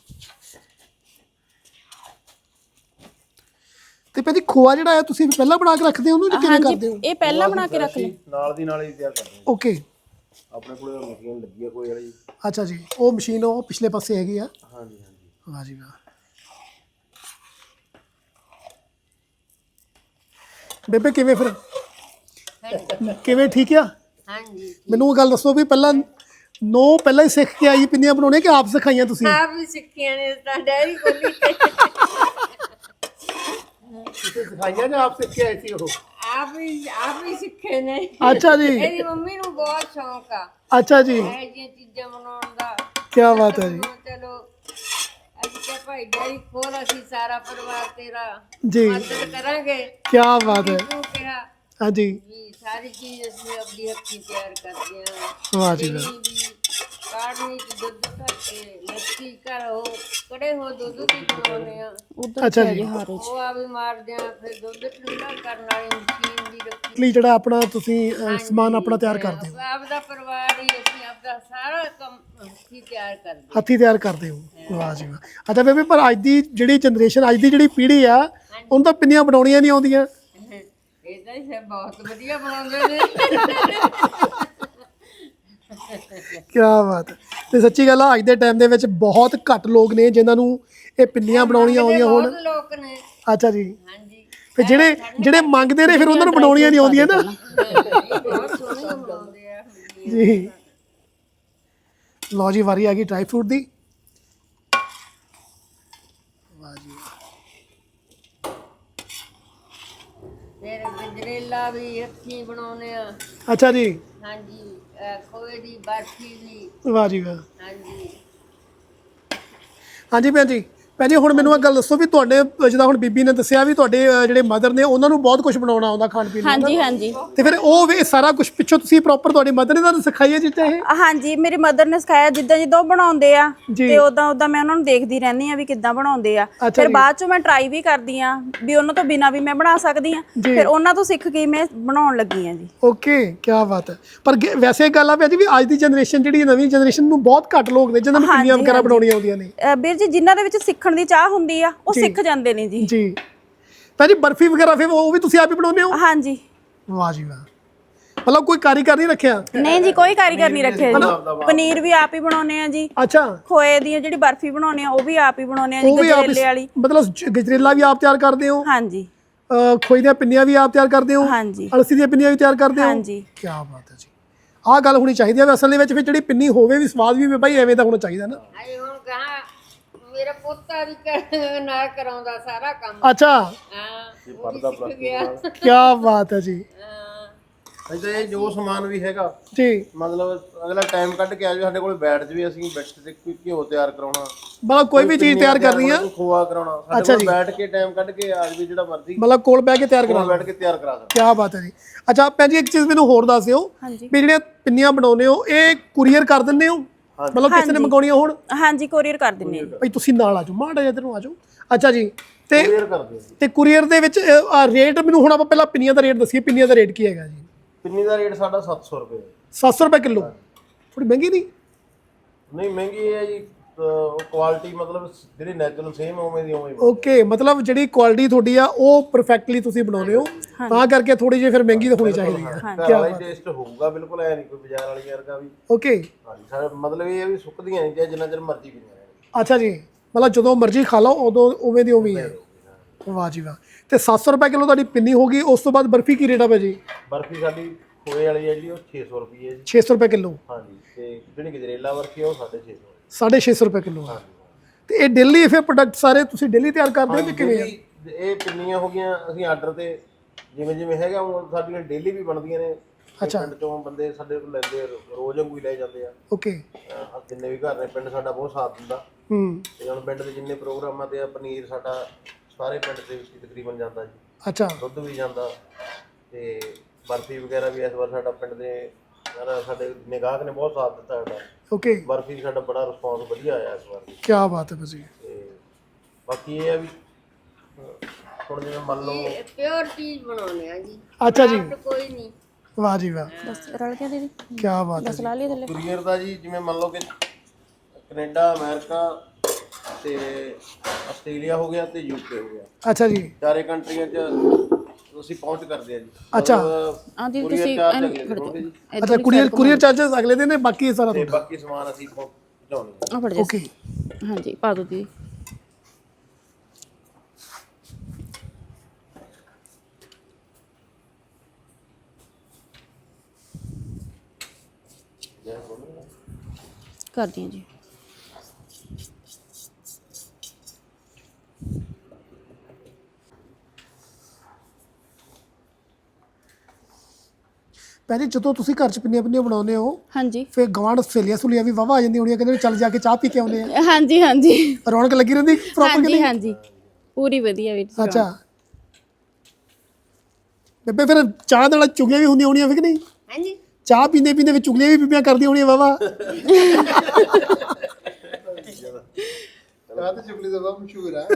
ਤੇ ਭਾਜੀ ਖੋਆ ਜਿਹੜਾ ਹੈ ਤੁਸੀਂ ਪਹਿਲਾਂ ਬਣਾ ਕੇ ਰੱਖਦੇ ਹੋ ਉਹਨੂੰ ਜਾਂ ਕਿਵੇਂ ਕਰਦੇ ਹੋ? ਇਹ ਪਹਿਲਾਂ ਬਣਾ ਕੇ ਰੱਖ ਲਓ। ਨਾਲ ਦੀ ਨਾਲ ਹੀ ਤਿਆਰ ਕਰਦੇ ਓਕੇ ਆਪਣੇ ਕੋਲੇ ਮਸ਼ੀਨ ਲੱਗੀ ਆ ਕੋਈ ਵਾਲੀ ਅੱਛਾ ਜੀ ਉਹ ਮਸ਼ੀਨ ਉਹ ਪਿਛਲੇ ਪਾਸੇ ਹੈਗੀ ਆ ਹਾਂਜੀ ਹਾਂਜੀ ਵਾਹ ਜੀ ਵਾਹ ਬੇਬੇ ਕਿਵੇਂ ਫਿਰ ਕਿਵੇਂ ਠੀਕ ਆ ਹਾਂਜੀ ਮੈਨੂੰ ਉਹ ਗੱਲ ਦੱਸੋ ਵੀ ਪਹਿਲਾਂ ਨੋ ਪਹਿਲਾਂ ਹੀ ਸਿੱਖ ਕੇ ਆਈ ਪਿੰਨੀਆਂ ਬਣਾਉਣੇ ਕਿ ਆਪ ਸਿਖਾਈਆਂ ਤੁਸੀਂ ਆਪ ਵੀ ਸਿੱਖੀਆਂ ਨੇ ਤਾਂ ਡੈਰੀ ਖੋਲੀ ਤੇ ਤੁਸੀਂ ਸਿਖਾਈਆਂ ਜਾਂ ਆਪ ਸਿੱਖ ਕੇ ਆਏ ਸੀ ਉਹ ਆਪ ਵੀ ਆਪ ਵੀ ਸਿੱਖੇ ਨੇ। ਅੱਛਾ ਜੀ। ਇਹਦੀ ਮੰਮੀ ਨੂੰ ਬਹੁਤ ਸ਼ੌਂਕ ਆ। ਅੱਛਾ ਜੀ। ਇਹ ਜਿਹੀਆਂ ਚੀਜ਼ਾਂ ਬਣਾਉਣ ਦਾ। ਕੀ ਬਾਤ ਹੈ ਜੀ। ਹੁਣ ਚਲੋ ਅਸੀਂ ਕਿਹਾ ਭਾਈ ਡੈਰੀ ਖੋਲ ਅਸੀਂ ਸਾਰਾ ਪਰਿਵਾਰ ਤੇਰਾ ਜੀ। ਮਦਦ ਕਰਾਂਗੇ। ਕੀ ਬਾਤ ਹੈ। ਤੂੰ ਕਿਹਾ ਹਾਂਜੀ। ਵੀ ਸਾਰੀ ਚੀਜ਼ ਅਸੀਂ ਆਪਣੀ ਹੱਥੀਂ ਤਿਆਰ ਕਰਦੇ ਹਾਂ। ਵਾਹ ਜੀ ਵਾਹ। ਜਿਹੜੀ ਵੀ ਕਾੜਨੀ ਚ ਦੁੱਧ ਕਰਕੇ ਲੱਸੀ ਘਰ ਹੋ ਕੜੇ ਹੋ ਦੁੱਧ ਦੀ ਬਣਾਉਂਦੇ ਆ। ਉਧਰ ਅੱਛਾ ਜੀ। ਉਹ ਆ ਵੀ ਮਾਰਦੇ ਆ ਫਿਰ ਦੁੱਧ ਠੰਡਾ ਕਰਨ ਵਾਲੀ ਮਸ਼ੀਨ ਵੀ ਰੱਖੀ। ਲਈ ਜਿਹੜਾ ਆਪਣਾ ਤੁਸੀਂ ਅ, ਸਮਾਨ ਆਪਣਾ ਤਿਆਰ ਕਰਦੇ ਹੋ। ਆਪਦਾ ਪਰਿਵਾਰ ਹੀ ਅਸੀਂ ਆਪਦਾ ਸਾਰਾ ਕੰਮ ਅਸੀਂ ਤਿਆਰ ਕਰਦੇ ਹੱਥੀ ਤਿਆਰ ਕਰਦੇ ਹੋ। ਵਾਹ ਜੀ ਵਾਹ। ਅੱਛਾ ਬੇਬੇ ਪਰ ਅੱਜ ਦੀ ਜਿਹੜੀ ਜਨਰੇਸ਼ਨ ਅੱਜ ਦੀ ਜਿਹੜੀ ਪੀੜ੍ਹੀ ਆ ਉਹਨੂੰ ਤਾਂ ਪਿੰਨੀਆਂ ਬਣਾਉਣੀਆਂ ਨਹੀਂ ਆਉਂਦੀਆਂ। ਇਹਦਾ ਹੀ ਸਭ ਬਹੁਤ ਵਧੀਆ ਬਣਾਉਂਦੇ ਨੇ। ਕੀ ਬਾਤ ਹੈ। ਤੇ ਸੱਚੀ ਗੱਲ ਆ ਅੱਜ ਦੇ ਟਾਈਮ ਦੇ ਵਿੱਚ ਬਹੁਤ ਘੱਟ ਲੋਕ ਨੇ ਜਿਨ੍ਹਾਂ ਨੂੰ ਇਹ ਪਿੰਨੀਆਂ ਬਣਾਉਣੀਆਂ ਆਉਂਦੀਆਂ ਹੋਣ। ਬਹੁਤ ਲੋਕ ਨੇ। ਅੱਛਾ ਜੀ। ਹਾਂਜੀ। ਫਿਰ ਜਿਹੜੇ ਜਿਹੜੇ ਮੰਗਦੇ ਨੇ ਫਿਰ ਉਹਨਾਂ ਨੂੰ ਬਣਾਉਣੀਆਂ ਨਹੀਂ ਆਉਂਦੀਆਂ ਨਾ। ਇਹ ਬਹੁਤ ਸੋਹਣੀਆਂ ਬਣਾਉਂਦੇ ਆ ਜੀ। ਲਓ ਜੀ ਵਾਰੀ ਆ ਗਈ ਡਰਾਈ ਫਰੂਟ ਦੀ। ਵਾਹ ਜੀ। ਫਿਰ ਗਜਰੇਲਾ ਵੀ ਹੱਥੀਂ ਬਣਾਉਨੇ ਆ। ਅੱਛਾ ਜੀ। ਹਾਂਜੀ। ਅਹ ਖੋਏ ਦੀ ਬਰਫੀ ਵੀ ਵਾਹ ਜੀ ਵਾਹ। ਹਾਂਜੀ। ਹਾਂਜੀ ਭੈਣ ਜੀ। ਭੈਣ ਜੀ ਹੁਣ ਮੈਨੂੰ ਇਹ ਗੱਲ ਦੱਸੋ ਵੀ ਤੁਹਾਡੇ ਜਿੱਦਾਂ ਹੁਣ ਬੀਬੀ ਨੇ ਦੱਸਿਆ ਵੀ ਤੁਹਾਡੇ ਜਿਹੜੇ ਮਦਰ ਨੇ ਉਹਨਾਂ ਨੂੰ ਬਹੁਤ ਕੁਝ ਬਣਾਉਣਾ ਆਉਂਦਾ ਖਾਣ ਪੀਣ ਨੂੰ ਹਾਂਜੀ ਹਾਂਜੀ। ਤੇ ਫਿਰ ਉਹ ਵੀ ਸਾਰਾ ਕੁਝ ਪਿੱਛੋਂ ਤੁਸੀਂ ਪ੍ਰੋਪਰ ਤੁਹਾਡੀ ਮਦਰ ਨੇ ਤੁਹਾਨੂੰ ਸਿਖਾਈ ਹੈ ਚੀਜ਼ਾਂ ਇਹ? ਹਾਂਜੀ ਮੇਰੀ ਮਦਰ ਨੇ ਸਿਖਾਇਆ ਜਿੱਦਾਂ ਜਿੱਦਾਂ ਉਹ ਬਣਾਉਂਦੇ ਆ ਜੀ। ਤੇ ਉਦਾਂ ਉਦਾਂ ਮੈਂ ਉਹਨਾਂ ਨੂੰ ਦੇਖਦੀ ਰਹਿੰਦੀ ਆ ਵੀ ਕਿੱਦਾਂ ਬਣਾਉਂਦੇ ਆ। ਅੱਛਾ ਫਿਰ ਜੀ। ਬਾਅਦ ਚੋਂ ਮੈਂ ਟਰਾਈ ਵੀ ਕਰਦੀ ਆ ਵੀ ਉਹਨਾਂ ਤੋਂ ਬਿਨਾ ਵੀ ਮੈਂ ਬਣਾ ਸਕਦੀ ਆ ਜੀ। ਫਿਰ ਉਹਨਾਂ ਤੋਂ ਸਿੱਖ ਕੇ ਮੈਂ ਬਣਾਉਣ ਲੱਗੀ ਆ ਜੀ। ਓਕੇ ਕੀ ਬਾਤ ਹੈ। ਪਰ ਗੇ- ਵੈਸੇ ਗੱਲ ਆ ਭੈਣ ਜੀ ਵੀ ਅੱਜ ਦੀ ਜਨਰੇਸ਼ਨ ਜਿਹੜੀ ਨਵੀਂ ਜਨਰੇਸ਼ਨ ਨੂੰ ਬਹੁਤ ਘੱਟ ਲੋਕ ਨੇ ਜਿਨ੍ਹਾਂ ਨੂੰ ਪਿੰਨੀਆਂ ਵਗੈਰਾ ਬਣਾਉਣੀਆਂ ਆਉਂਦੀਆਂ ਨੇ। ਅਹ ਵੀਰ ਜੀ ਜਿਨ੍ਹਾਂ ਦੇ ਵਿੱਚ ਸਿੱਖਣ ਦੀ ਚਾਹ ਹੁੰਦੀ ਆ ਉਹ ਸਿੱਖ ਜਾਂਦੇ ਨੇ ਜੀ। ਜੀ। ਭੈਣ ਜੀ ਬਰਫੀ ਵਗੈਰਾ ਫਿਰ ਉਹ ਵੀ ਤੁਸੀਂ ਆਪ ਹੀ ਬਣਾਉਂਦੇ ਹੋ? ਹਾਂਜੀ। ਵਾਹ ਜੀ ਵਾਹ। ਮਤਲਬ ਕੋਈ ਕਾਰੀਗਰ ਨਹੀਂ ਰੱਖਿਆ? ਨਹੀਂ ਜੀ ਕੋਈ ਕਾਰੀਗਰ ਨਹੀਂ ਰੱਖਿਆ ਜੀ। ਪਨੀਰ ਵੀ ਆਪ ਹੀ ਬਣਾਉਨੇ ਆ ਜੀ। ਅੱਛਾ। ਖੋਏ ਦੀ ਜਿਹੜੀ ਬਰਫੀ ਬਣਾਉਨੇ ਆ ਉਹ ਵੀ ਆਪ ਹੀ ਬਣਾਉਨੇ ਆ ਜੀ ਗਜਰੇਲੇ ਵਾਲੀ। ਮਤਲਬ ਗਜਰੇਲਾ ਵੀ ਆਪ ਤਿਆਰ ਕਰਦੇ ਹੋ? ਹਾਂਜੀ। ਅ, ਖੋਏ ਦੀਆਂ ਪਿੰਨੀਆਂ ਵੀ ਆਪ ਤਿਆਰ ਕਰਦੇ ਹੋ? ਹਾਂਜੀ। ਅਲਸੀ ਦੀਆਂ ਪਿੰਨੀਆਂ ਵੀ ਤਿਆਰ ਕਰਦੇ ਹੋ? ਹਾਂਜੀ। ਕੀ ਬਾਤ ਹੈ ਜੀ। ਆਹ ਗੱਲ ਹੋਣੀ ਚਾਹੀਦੀ ਹੈ ਵੀ ਅਸਲ ਦੇ ਵਿੱਚ ਫਿਰ ਜਿਹੜੀ ਪਿੰਨੀ ਹੋਵੇ ਵੀ ਸਵਾਦ ਵੀ ਭਾਈ ਐਵੇਂ ਦਾ ਹੋਣਾ ਚਾਹੀਦਾ ਨਾ। ਹੁਣ ਕਹਾ ਮੇਰਾ ਪੋਤਾ ਵੀ ਕਰ- ਨਾਲ ਕਰਾਉਂਦਾ ਸਾਰਾ ਕੰਮ। ਅੱਛਾ। ਹਾਂ ਉਹ ਵੀ ਸਿੱਖ ਗਿਆ। ਕੀ ਬਾਤ ਹੈ ਜੀ। ਹਾਂ ਅਜੇ ਇਹ ਜੋ ਸਮਾਨ ਵੀ ਹੈਗਾ ਜੀ। ਮਤਲਬ ਅਗਲਾ ਟਾਈਮ ਕੱਢ ਕੇ ਆ ਜਾਵੇ ਸਾਡੇ ਕੋਲ ਬੈਠ ਜਵੇ ਅਸੀਂ ਬੈਠ ਤੇ ਕੋਈ ਘਿਓ ਤਿਆਰ ਕਰਾਉਣਾ। ਮਤਲਬ ਕੋਈ ਵੀ ਚੀਜ਼ ਤਿਆਰ ਕਰਨੀ ਆ? ਕੋਈ ਖੋਆ ਕਰਾਉਣਾ। ਸਾਡੇ ਕੋਲ ਬੈਠ ਕੇ ਟਾਈਮ ਕੱਢ ਕੇ ਆ ਜਾਵੇ ਜਿਹੜਾ ਮਰਜ਼ੀ। ਮਤਲਬ ਕੋਲ ਬਹਿ ਕੇ ਤਿਆਰ ਕਰਾ ਕੋਲ ਬੈਠ ਕੇ ਤਿਆਰ ਕਰਾ ਸਕਦਾ। ਕੀ ਬਾਤ ਹੈ ਜੀ। ਅੱਛਾ ਭੈਣ ਜੀ ਇੱਕ ਚੀਜ਼ ਮੈਨੂੰ ਹੋਰ ਦੱਸ ਦਿਓ ਹਾਂਜੀ। ਵੀ ਜਿਹੜੀਆਂ ਪਿੰਨੀਆਂ ਬਣਾਉਂਦੇ ਹੋ ਇਹ ਕੁਰੀਅਰ ਕਰ ਦਿੰਦੇ ਹੋ? ਮਤਲਬ ਕਿਸੇ ਨੇ ਮੰਗਾਉਣੀਆਂ ਹੋਣ? ਹਾਂਜੀ ਕੋਰੀਅਰ ਕਰ ਦਿੰਨੇ ਆ। ਭਾਈ ਤੁਸੀਂ ਨਾਲ ਆ ਜਾਓ ਮਾੜਾ ਜਿਹਾ ਇੱਧਰ ਨੂੰ ਆ ਜਾਓ। ਅੱਛਾ ਜੀ ਤੇ ਕਲੀਅਰ ਕਰਦੇ ਹਾਂ ਤੇ ਕੁਰੀਅਰ ਦੇ ਵਿੱਚ ਰੇਟ ਮੈਨੂੰ ਹੁਣ ਆਪਾਂ ਪਹਿਲਾਂ ਪਿੰਨੀਆਂ ਦਾ ਰੇਟ ਦੱਸੀਏ ਪਿੰਨੀਆਂ ਦਾ ਰੇਟ ਕੀ ਹੈਗਾ ਜੀ? ਪਿੰਨੀ ਦਾ ਰੇਟ ਸਾਡਾ 700 ਰੁਪਏ। ਹੈ। 700 ਰੁਪਏ ਕਿਲੋ? ਥੋੜੀ ਮਹਿੰਗੀ ਨਹੀਂ? ਨਹੀਂ ਮਹਿੰਗੀ ਹੈ ਜੀ ਕੁਆਲਿਟੀ ਮਤਲਬ ਜਿਹੜੀ ਨੈਚੁਰਲ ਸੇਮ ਉਵੇਂ ਦੀ ਉਵੇਂ ਹੀ ਓਕੇ ਮਤਲਬ ਜਿਹੜੀ ਕੁਆਲਿਟੀ ਤੁਹਾਡੀ ਆ ਉਹ ਪਰਫੈਕਟਲੀ ਤੁਸੀਂ ਬਣਾਉਂਦੇ ਹੋ। ਤਾਂ ਕਰਕੇ ਥੋੜੀ ਜਿਹੀ ਫਿਰ ਮਹਿੰਗੀ ਤਾਂ ਹੋਣੀ ਚਾਹੀਦੀ ਹੈ। ਘਰ ਵਾਲਾ ਟੇਸਟ ਹੋਊਗਾ ਬਿਲਕੁਲ ਐ ਨਹੀਂ ਕੋਈ ਬਾਜ਼ਾਰ ਵਾਲੀ ਵਰਗਾ ਵੀ। ਓਕੇ। ਹਾਂਜੀ ਸਾਡਾ ਮਤਲਬ ਇਹ ਹੈ ਵੀ ਸੁੱਕਦੀਆਂ ਨਹੀਂ ਚਾਹੇ ਜਿੰਨਾ ਚਿਰ ਮਰਜ਼ੀ ਪਈਆਂ ਰਹਿਣ। ਅੱਛਾ ਜੀ ਮਤਲਬ ਜਦੋਂ ਮਰਜ਼ੀ ਖਾ ਲਓ ਉਦੋਂ ਉਵੇਂ ਦੀ ਉਵੇਂ ਹੀ ਹੈ। ਵਾਹ ਜੀ ਵਾਹ। ਤੇ 700 ਰੁਪਏ ਕਿਲੋ ਤੁਹਾਡੀ ਪਿੰਨੀ ਹੋ ਗਈ ਉਸ ਤੋਂ ਬਾਅਦ ਬਰਫੀ ਕੀ ਰੇਟ ਆ ਭਾਜੀ? ਬਰਫੀ ਸਾਡੀ ਖੋਏ ਵਾਲੀ ਹੈ ਜਿਹੜੀ ਉਹ 600 ਰੁਪਏ ਹੈ ਜੀ। 600 ਰੁਪਏ ਕਿਲੋ। ਹਾਂਜੀ ਤੇ ਜਿਹੜੀ ਗਜਰੇਲਾ ਬਰਫੀ ਹੈ ਉਹ 650 ਹੈ। 650 ਰੁਪਏ ਕਿਲੋ ਆ। ਤੇ ਇਹ ਡੇਲੀ ਫਿਰ ਪ੍ਰੋਡਕਟ ਸਾਰੇ ਤੁਸੀਂ ਡੇਲੀ ਤਿਆਰ ਕਰਦੇ ਹੋ ਕਿ ਕਿਵੇਂ ਆ? ਇਹ ਪਿੰਨੀਆਂ ਹੋ ਗਈਆਂ ਅਸੀਂ ਆਰਡਰ ਤੇ ਜਿਵੇਂ ਜਿਵੇਂ ਹੈਗਾ ਉਹ ਸਾਡੀਆਂ ਡੇਲੀ ਵੀ ਬਣਦੀਆਂ ਨੇ। ਅੱਛਾ। ਪਿੰਡ ਚੋਂ ਬੰਦੇ ਸਾਡੇ ਕੋਲ ਲੈਂਦੇ ਆ, ਰੋਜ਼ ਵਾਂਗੂ ਹੀ ਲੈ ਜਾਂਦੇ ਆ। ਓਕੇ। ਅਹ ਜਿੰਨੇ ਵੀ ਘਰ ਨੇ ਪਿੰਡ ਸਾਡਾ ਬਹੁਤ ਸਾਥ ਦਿੰਦਾ। ਹੂੰ। ਤੇ ਹੁਣ ਪਿੰਡ ਦੇ ਜਿੰਨੇ ਪ੍ਰੋਗਰਾਮਾਂ ਤੇ ਆ ਪਨੀਰ ਸਾਡਾ ਸਾਰੇ ਪਿੰਡ ਦੇ ਵਿੱਚ ਹੀ ਤਕਰੀਬਨ ਜਾਂਦਾ ਜੀ। ਅੱਛਾ। ਦੁੱਧ ਵੀ ਜਾਂਦਾ। ਤੇ ਬਰਫੀ ਵਗੈਰਾ ਵੀ ਇਸ ਵਾਰ ਸਾਡਾ ਪਿੰਡ ਦੇ ਯਾਰ ਸਾਡੇ ਨਿਗਾਹਕ ਨੇ ਬਹੁਤ ਸਾਥ ਦਿੱਤਾ ਸਾਡਾ। ਓਕੇ। ਬਰਫੀ ਸਾਡਾ ਬੜਾ ਰਿਸਪੌਂਸ ਵਧੀਆ ਆਇਆ ਇਸ ਵਾਰ। ਕੀ ਬਾਤ ਹੈ ਭਾਜੀ। ਤੇ ਬਾਕੀ ਇਹ ਆ ਵੀ ਅਹ ਹੁਣ ਜਿਵੇਂ ਮੰਨ ਲਓ ਪਿਓਰ ਚੀਜ਼ ਬਣਾਉਨੇ ਆ ਜੀ। ਅੱਛਾ ਜੀ। ਤੇ ਕੋਈ ਨਹੀਂ। ਵਾਹ ਜੀ ਵਾਹ। ਬਸ ਰਲ ਗਿਆ ਦੀਦੀ। ਕੀ ਬਾਤ ਹੈ ਜੀ। ਲਾ ਲਈ ਥੱਲੇ। ਕੁਰੀਅਰ ਦਾ ਜੀ ਜਿਵੇਂ ਮੰਨ ਲਓ ਕਿ ਕੈਨੇਡਾ ਅਮਰੀਕਾ ਤੇ ਆਸਟ੍ਰੇਲੀਆ ਹੋ ਗਿਆ ਤੇ ਯੂਕੇ ਹੋ ਗਿਆ। ਅੱਛਾ ਜੀ। ਚਾਰੇ ਕੰਟਰੀਆਂ 'ਚ ਅਸੀਂ ਪਹੁੰਚ ਕਰਦੇ ਆ ਜੀ। ਅੱਛਾ। ਆ ਦੀਦੀ ਤੁਸੀਂ ਤੁਸੀਂ ਅਗਲੇ ਦਿਨ ਹੋਣਗੇ ਜੀ ਅੱਛਾ ਕੁਰੀਅਰ ਕੁਰੀਅਰ ਚਾਰजेस ਅਗਲੇ ਦਿਨ ਨੇ ਬਾਕੀ ਇਹ ਸਾਰਾ ਤੇ ਤੁਹਾਡਾ ਬਾਕੀ ਸਮਾਨ ਅਸੀਂ ਪਹੁੰਚਾਉਣੇ ਆ ਫੜ ਜਾ। ਓਕੇ ਹਾਂਜੀ ਪਾ ਦੋ ਦੀਦੀ। ਕਰਦੀ ਹਾਂ ਜੀ। ਪਹਿਲੇ ਜਦੋਂ ਤੁਸੀਂ ਘਰ ਚ ਪਿੰਨੀਆਂ ਪਿੰਨੀਆਂ ਬਣਾਉਂਦੇ ਹੋ ਹਾਂਜੀ। ਫਿਰ ਗਵਾਂਢ ਸਹੇਲੀਆਂ ਸੁਲੀਆਂ ਵੀ ਵਾਵਾ ਆ ਜਾਂਦੀਆਂ ਹੋਣੀਆਂ ਕਹਿੰਦੇ ਵੀ ਚੱਲ ਜਾ ਕੇ ਚਾਹ ਪੀ ਕੇ ਆਉਂਦੇ ਆ ਹਾਂਜੀ ਹਾਂਜੀ। ਰੌਣਕ ਲੱਗੀ ਰਹਿੰਦੀ ਪ੍ਰੋਪਰ ਹਾਂਜੀ ਹਾਂਜੀ। ਪੂਰੀ ਵਧੀਆ ਵੀਰ ਜੀ ਅੱਛਾ। ਬੇਬੇ ਫਿਰ ਚਾਹ ਨਾਲ ਚੁਗਲੀਆਂ ਵੀ ਹੁੰਦੀਆਂ ਹੋਣੀਆਂ ਫਿਰ ਕਿ ਨਹੀਂ? ਹਾਂਜੀ। ਚਾਹ ਪੀਂਦੇ ਪੀਂਦੇ ਵਿੱਚ ਚੁਗਲੀਆਂ ਵੀ ਬੀਬੀਆਂ ਕਰਦੀਆਂ ਹੋਣੀਆਂ ਵਾਵਾ ਰਾਤ ਚੁਗਲੀ ਦਾ ਬਹੁਤ ਮਸ਼ਹੂਰ ਆ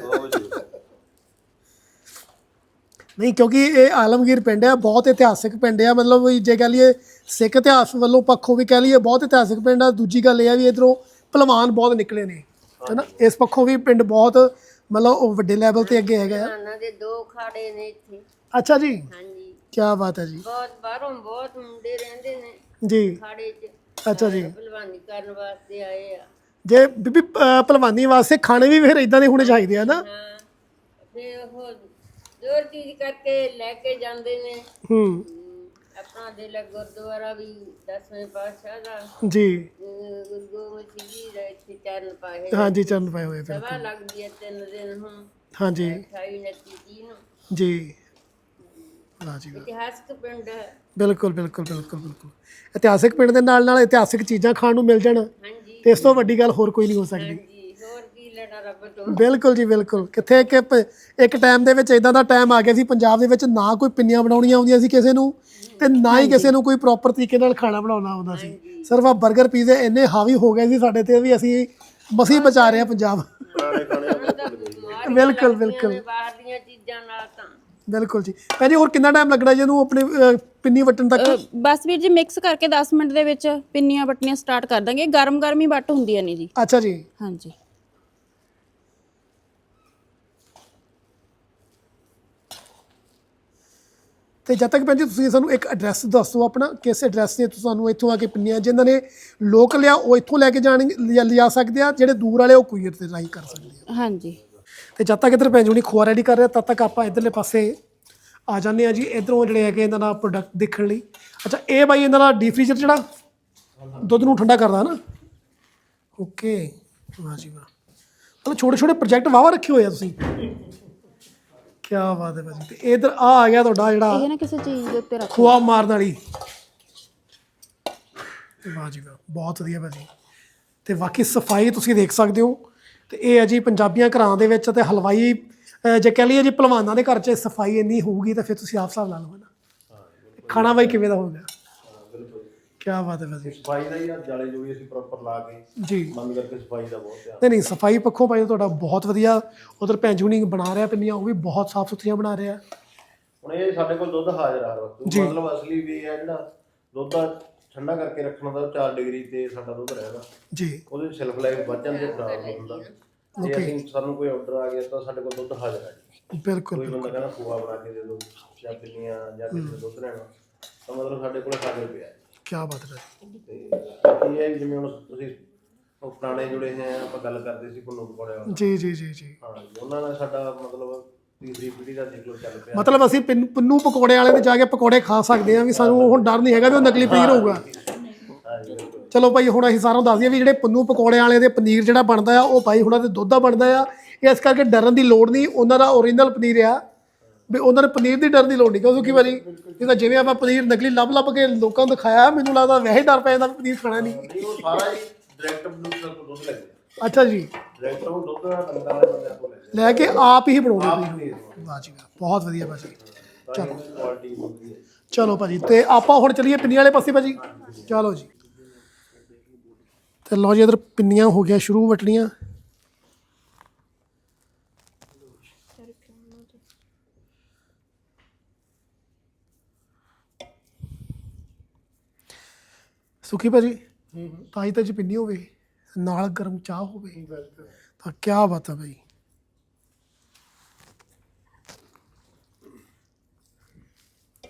ਨਹੀਂ ਕਿਉਂਕਿ ਇਹ ਆਲਮਗੀਰ ਪਿੰਡ ਹੈ ਬਹੁਤ ਇਤਿਹਾਸਿਕ ਪਿੰਡ ਹੈ। ਮਤਲਬ ਵੀ ਜੇ ਕਹ ਲਈਏ ਸਿੱਖ ਇਤਿਹਾਸ ਵੱਲੋਂ ਪੱਖੋਂ ਵੀ ਕਹ ਲਈਏ ਬਹੁਤ ਇਤਿਹਾਸਿਕ ਪਿੰਡ ਆ ਦੂਜੀ ਗੱਲ ਇਹ ਆ ਵੀ ਇਧਰੋਂ ਪਹਿਲਵਾਨ ਬਹੁਤ ਨਿਕਲੇ ਨੇ। ਹੈਨਾ? ਇਸ ਪੱਖੋਂ ਵੀ ਪਿੰਡ ਬਹੁਤ ਮਤਲਬ ਉਹ ਵੱਡੇ ਲੈਵਲ ਤੇ ਅੱਗੇ ਹੈਗਾ ਆ। ਉਹਨਾਂ ਦੇ ਦੋ ਖਾੜੇ ਨੇ ਇੱਥੇ। ਅੱਛਾ ਜੀ। ਹਾਂਜੀ। ਕੀ ਬਾਤ ਹੈ ਜੀ। ਬਹੁਤ ਬਾਹਰੋਂ ਬਹੁਤ ਮੁੰਡੇ ਰਹਿੰਦੇ ਨੇ। ਜੀ। ਖਾੜੇ 'ਚ ਅੱਛਾ ਜੀ। ਭਲਵਾਨੀ ਕਰਨ ਵਾਸਤੇ ਆਏ ਆ। ਜੇ ਬੀਬੀ ਅਹ ਪਹਿਲਵਾਨੀ ਵਾਸਤੇ ਖਾਣੇ ਵੀ ਫਿਰ ਇਦਾਂ ਦੇ ਹੋਣੇ ਚਾਹੀਦੇ ਆ ਨਾ। ਹਾਂ ਫਿਰ ਉਹ ਜ਼ੋਰ ਚੀਜ਼ ਕਰਕੇ ਲੈ ਕੇ ਜਾਂਦੇ ਨੇ। ਹੂੰ। ਹਮ, ਆਪਣਾ ਦਿਲ ਗੁਰਦੁਆਰਾ ਵੀ ਦਸਵੇਂ ਪਾਤਸ਼ਾਹ ਦਾ। ਜੀ। ਅਹ ਗੁਰੂ ਗੋਬਿੰਦ ਸਿੰਘ ਜੀ ਦਾ ਇੱਥੇ ਚਰਨ ਪਾਏ ਹਾਂਜੀ ਚੰਨ ਪਏ ਹੋਏ ਫਿਰ ਸਭਾ ਲੱਗਦੀ ਹੈ ਤਿੰਨ ਦਿਨ ਹੁਣ। ਹਾਂਜੀ। 28 29 30 ਨੂੰ। ਜੀ। ਜੀ ਵਾਹ ਇਤਿਹਾਸਕ ਪਿੰਡ ਹੈ। ਬਿਲਕੁਲ ਬਿਲਕੁਲ ਬਿਲਕੁਲ ਬਿਲਕੁਲ। ਇਤਿਹਾਸਿਕ ਪਿੰਡ ਦੇ ਨਾਲ ਨਾਲ ਇਤਿਹਾਸਿਕ ਚੀਜ਼ਾਂ ਖਾਣ ਨੂੰ ਮਿਲ ਜਾਣ। ਹਾਂਜੀ। ਤੇ ਇਸ ਤੋਂ ਵੱਡੀ ਗੱਲ ਹੋਰ ਕੋਈ ਨਹੀਂ ਹੋ ਸਕਦੀ। ਜੀ ਹੋਰ ਕੀ ਲੈਣਾ ਰੱਬ ਤੋਂ। ਬਿਲਕੁਲ ਜੀ ਬਿਲਕੁਲ। ਕਿੱਥੇ ਕਿ ਪ- ਇੱਕ ਟਾਈਮ ਦੇ ਵਿੱਚ ਇਦਾਂ ਦਾ ਟਾਈਮ ਆ ਗਿਆ ਸੀ ਪੰਜਾਬ ਦੇ ਵਿੱਚ ਨਾ ਕੋਈ ਪਿੰਨੀਆਂ ਬਣਾਉਣੀਆਂ ਆਉਂਦੀਆਂ ਸੀ ਕਿਸੇ ਨੂੰ ਤੇ ਨਾ ਹੀ ਕਿਸੇ ਨੂੰ ਕੋਈ ਪ੍ਰੋਪਰ ਤਰੀਕੇ ਨਾਲ ਖਾਣਾ ਬਣਾਉਣਾ ਆਉਂਦਾ ਸੀ। ਸਿਰਫ ਆ 버ਗਰ ਪੀਜ਼ੇ ਇੰਨੇ ਹਾਵੀ ਹੋ ਗਏ ਸੀ ਸਾਡੇ ਤੇ ਵੀ ਅਸੀਂ ਮਸੀਂ ਬਚਾ ਰਹੇ ਆ ਪੰਜਾਬ। ਪੁਰਾਣੇ ਖਾਣੇ। ਬਿਲਕੁਲ ਬਿਲਕੁਲ। ਬਾਹਰ ਦੀਆਂ ਚੀਜ਼ਾਂ ਨਾਲ ਤਾਂ। ਬਿਲਕੁਲ ਜੀ। ਭੈਣ ਜੀ ਹੋਰ ਕਿੰਨਾ ਟਾਈਮ ਲੱਗਣਾ ਜੀ ਇਹਨੂੰ ਆਪਣੇ ਅਹ, ਪਿੰਨੀ ਵਟਣ ਤੱਕ? ਅ, ਬਸ ਵੀਰ ਜੀ ਮਿਕਸ ਕਰਕੇ 10 ਮਿੰਟ ਦੇ ਵਿੱਚ ਪਿੰਨੀਆਂ ਵੱਟਣੀਆਂ ਸਟਾਰਟ ਕਰ ਦਾਂਗੇ। ਗਰਮ ਗਰਮ ਹੀ ਵੱਟ ਹੁੰਦੀਆਂ ਨੇ ਜੀ। ਅੱਛਾ ਜੀ। ਹਾਂਜੀ। ਤੇ ਜਦ ਤੱਕ ਭੈਣ ਜੀ ਤੁਸੀਂ ਸਾਨੂੰ ਇੱਕ ਐਡਰੈਸ ਦੱਸੋ ਆਪਣਾ ਕਿਸ ਐਡਰੈਸ ਤੇ ਤੁਸੀਂ ਸਾਨੂੰ ਇੱਥੋਂ ਆ ਕੇ ਪਿੰਨੀਆਂ ਜਿਨ੍ਹਾਂ ਨੇ ਲੋਕਲ ਆ ਉਹ ਇੱਥੋਂ ਲੈ ਕੇ ਜਾਣ ਲਿਜਾ ਸਕਦੇ ਆ ਜਿਹੜੇ ਦੂਰ ਵਾਲੇ ਉਹ ਕੁਰੀਅਰ ਤੇ ਰਾਹੀਂ ਕਰ ਸਕਦੇ। ਆ ਹਾਂਜੀ। ਤੇ ਜਦ ਤੱਕ ਇਧਰ ਹੁਣੀ ਖੋਆ ਰੈਡੀ ਕਰ ਰਿਹਾ ਤਦ ਤੱਕ ਆਪਾਂ ਇਧਰਲੇ ਪਾਸੇ ਆ ਜਾਂਦੇ ਆ ਜੀ। ਇਧਰੋਂ ਜਿਹੜੇ ਹੈਗੇ ਇਹਨਾਂ ਦਾ ਪ੍ਰੋਡਕਟ ਦੇਖਣ ਲਈ। ਅੱਛਾ ਇਹ ਬਾਈ ਇਹਨਾਂ ਦਾ ਡੀ ਫ੍ਰੀਜ਼ਰ ਜਿਹੜਾ ਦੁੱਧ ਨੂੰ ਠੰਡਾ ਕਰਦਾ ਨਾ। ਓਕੇ ਵਾਹ ਜੀ ਵਾਹ। ਮਤਲਬ ਛੋਟੇ ਛੋਟੇ ਪ੍ਰੋਜੈਕਟ ਵਾਵਾ ਰੱਖੇ ਹੋਏ ਆ ਤੁਸੀਂ। ਕੀ ਬਾਤ ਹੈ ਭਾਜੀ। ਤੇ ਇਧਰ ਆ ਆ ਗਿਆ ਤੁਹਾਡਾ ਜਿਹੜਾ ਇਹ ਨਾ ਕਿਸੇ ਚੀਜ਼ ਦੇ ਉੱਤੇ ਰੱਖ ਖੋਆ ਮਾਰਨ ਵਾਲੀ। ਵਾਹ ਜੀ ਵਾਹ ਬਹੁਤ ਵਧੀਆ ਭਾਜੀ। ਤੇ ਵਾਕਈ ਸਫ਼ਾਈ ਤੁਸੀਂ ਦੇਖ ਸਕਦੇ ਹੋ। ਤੇ ਇਹ ਹੈ ਜੀ ਪੰਜਾਬੀਆਂ ਘਰਾਂ ਦੇ ਵਿੱਚ ਤੇ ਹਲਵਾਈ ਜੇ ਕਹਿ ਲਈਏ ਜੀ ਪਹਿਲਵਾਨਾਂ ਦੇ ਘਰ 'ਚ ਸਫ਼ਾਈ ਇੰਨੀ ਹੋਊਗੀ ਤਾਂ ਫਿਰ ਤੁਸੀਂ ਆਪ ਹਿਸਾਬ ਲਾ ਲਓ ਨਾ ਖਾਣਾ ਬਾਈ ਕਿਵੇਂ ਦਾ ਹੋਊਗਾ ਕੀ ਬਾਤ ਹੈ ਭਾਜੀ ਸਫ਼ਾਈ ਦਾ ਹੀ ਆ ਜਾਲੇ ਜੋ ਵੀ ਅਸੀਂ ਪ੍ਰੋਪਰ ਲਾ ਕੇ ਜੀ। ਬੰਦ ਕਰਕੇ ਸਫ਼ਾਈ ਦਾ ਬਹੁਤ ਧਿਆਨ ਨਹੀਂ ਨਹੀਂ ਸਫ਼ਾਈ ਪੱਖੋਂ ਭਾਈ ਤੁਹਾਡਾ ਬਹੁਤ ਵਧੀਆ। ਉਧਰ ਭੈਣ ਜੂਨੀ ਬਣਾ ਰਿਹਾ ਪਿੰਨੀਆਂ ਉਹ ਵੀ ਬਹੁਤ ਸਾਫ਼ ਸੁਥਰੀਆਂ ਬਣਾ ਰਿਹਾ। ਹੁਣ ਇਹ ਸਾਡੇ ਕੋਲ ਦੁੱਧ ਹਾਜ਼ਰ ਆ ਰਿਹਾ ਮਤਲਬ ਅਸਲੀ ਵੀ ਹੈ ਜਿਹੜਾ ਦੁੱਧ ਦਾ ਠੰਡਾ ਕਰਕੇ ਰੱਖਣਾ ਦਾ 4 ਡਿਗਰੀ ਤੇ ਸਾਡਾ ਦੁੱਧ ਰਹੇਗਾ ਜੀ। ਉਹਦੀ ਸ਼ੈਲਫ ਲਾਈਫ ਵੱਧ ਜਾਂਦੀ ਹੈ ਖਰਾਬ ਨਹੀਂ ਹੁੰਦਾ। ਜੇ ਅਸੀਂ ਸਾਨੂੰ ਕੋਈ ਆਰਡਰ ਆ ਗਿਆ ਤਾਂ ਸਾਡੇ ਕੋਲ ਦੁੱਧ ਹਾਜ਼ਰ ਹੈ ਜੀ। ਬਿਲਕੁਲ ਕੋਈ ਬੰਦਾ ਕਹਿੰਦਾ ਖੋਆ ਬਣਾ ਕੇ ਦੇ ਦਿਓ ਜਾਂ ਪਿੰਨੀਆਂ ਜਾਂ ਕਿਸੇ ਨੇ ਦੁੱਧ ਲੈਣਾ ਤਾਂ ਮਤਲਬ ਸਾਡੇ ਕੋਲ ਹਾਜ਼ਰ ਪਿਆ ਹੈ ਕੀ ਬਾਤ ਹੈ। ਇਹ ਜਿਵੇਂ ਹੁਣ ਤੁਸੀਂ ਉਹ ਪੁਰਾਣੇ ਜੁੜੇ ਹੈ ਆਪਾਂ ਗੱਲ ਕਰਦੇ ਸੀ ਪੁੰਨੂ ਪਕੌੜੇ ਜੀ ਜੀ ਜੀ ਜੀ। ਹਾਂ ਉਹਨਾਂ ਨਾਲ ਸਾਡਾ ਮਤਲਬ ਤੀਸਰੀ ਪੀੜ੍ਹੀ ਦਾ ਦੇਖ ਲਓ ਚੱਲ ਪਿਆ। ਮਤਲਬ ਅਸੀਂ ਪਿੰਨ- ਪੁੰਨੂ ਪਕੌੜੇ ਵਾਲੇ ਦੇ ਜਾ ਕੇ ਪਕੌੜੇ ਖਾ ਸਕਦੇ ਹਾਂ ਵੀ ਸਾਨੂੰ ਹੁਣ ਡਰ ਨਹੀਂ ਹੈਗਾ ਵੀ ਉਹ ਨਕਲੀ ਪਨੀਰ ਹੋਊਗਾ ਹਾਂ। ਜੀ ਬਿਲਕੁਲ ਚਲੋ ਭਾਈ ਹੁਣ ਅਸੀਂ ਸਾਰਿਆਂ ਨੂੰ ਦੱਸ ਦਈਏ ਵੀ ਜਿਹੜੇ ਪੁੰਨੂ ਪਕੌੜੇ ਵਾਲੇ ਦੇ ਪਨੀਰ ਜਿਹੜਾ ਬਣਦਾ ਆ ਉਹ ਭਾਈ ਹੁਣਾਂ ਦੇ ਦੁੱਧ ਦਾ ਬਣਦਾ ਆ। ਇਸ ਕਰਕੇ ਡਰਨ ਦੀ ਲੋੜ ਨਹੀਂ ਉਹਨਾਂ ਦਾ ਓਰੀਜਨਲ ਪਨੀਰ ਆ। ਵੀ ਉਹਨਾਂ ਨੇ ਪਨੀਰ ਦੀ ਡਰਨ ਦੀ ਲੋੜ ਨਹੀਂ ਕਿਉਂਕਿ ਕੀ ਭਾਜੀ? ਜਿੱਦਾਂ ਜਿਵੇਂ ਆਪਾਂ ਪਨੀਰ ਨਕਲੀ ਲੱਭ ਲੱਭ ਕੇ ਲੋਕਾਂ ਨੂੰ ਦਿਖਾਇਆ ਮੈਨੂੰ ਲੱਗਦਾ ਵੈਸੇ ਹੀ ਡਰ ਪੈ ਜਾਂਦਾ ਵੀ ਪਨੀਰ ਖਾਣਾ ਨਹੀਂ। ਨਹੀਂ ਉਹ ਸਾਰਾ ਜੀ ਡਾਇਰੈਕਟ ਪ੍ਰੋਡਿਊਸਰ ਤੋਂ ਦੁੱਧ ਲੈਂਦੇ ਅੱਛਾ ਜੀ। ਉਹ ਦੁੱਧ ਵਾਲੇ ਬੰਦੇ ਲੈ ਕੇ ਆਪ ਹੀ ਬਣਾਉਂਦੇ ਆਪ ਪਨੀਰ ਨਹੀਂ ਵਾਹ ਜੀ ਵਾਹ ਬਹੁਤ ਵਧੀਆ ਭਾਜੀ ਤਾਂ ਕੁਆਲਿਟੀ ਹੁੰਦੀ ਹੈ। ਚਲੋ ਭਾਜੀ ਤੇ ਆਪਾਂ ਹੁਣ ਚੱਲੀਏ ਪਿੰਨੀਆਂ ਵਾਲੇ ਪਾਸੇ ਭਾਜੀ ਚਲੋ ਜੀ। ਤੇ ਲਓ ਜੀ ਇਧਰ ਪਿੰਨੀਆਂ ਹੋ ਗਿਆ ਸ਼ੁਰੂ ਵਟਣੀਆਂ। ਸੁਖੀ ਭਾਜੀ ਤਾਂ ਹੀ ਤਾਂ ਜੀ ਪਿੰਨੀ ਹੋਵੇ ਨਾਲ ਗਰਮ ਚਾਹ ਹੋਵੇ। ਤਾਂ ਕੀ ਬਾਤ ਹੈ ਭਾਈ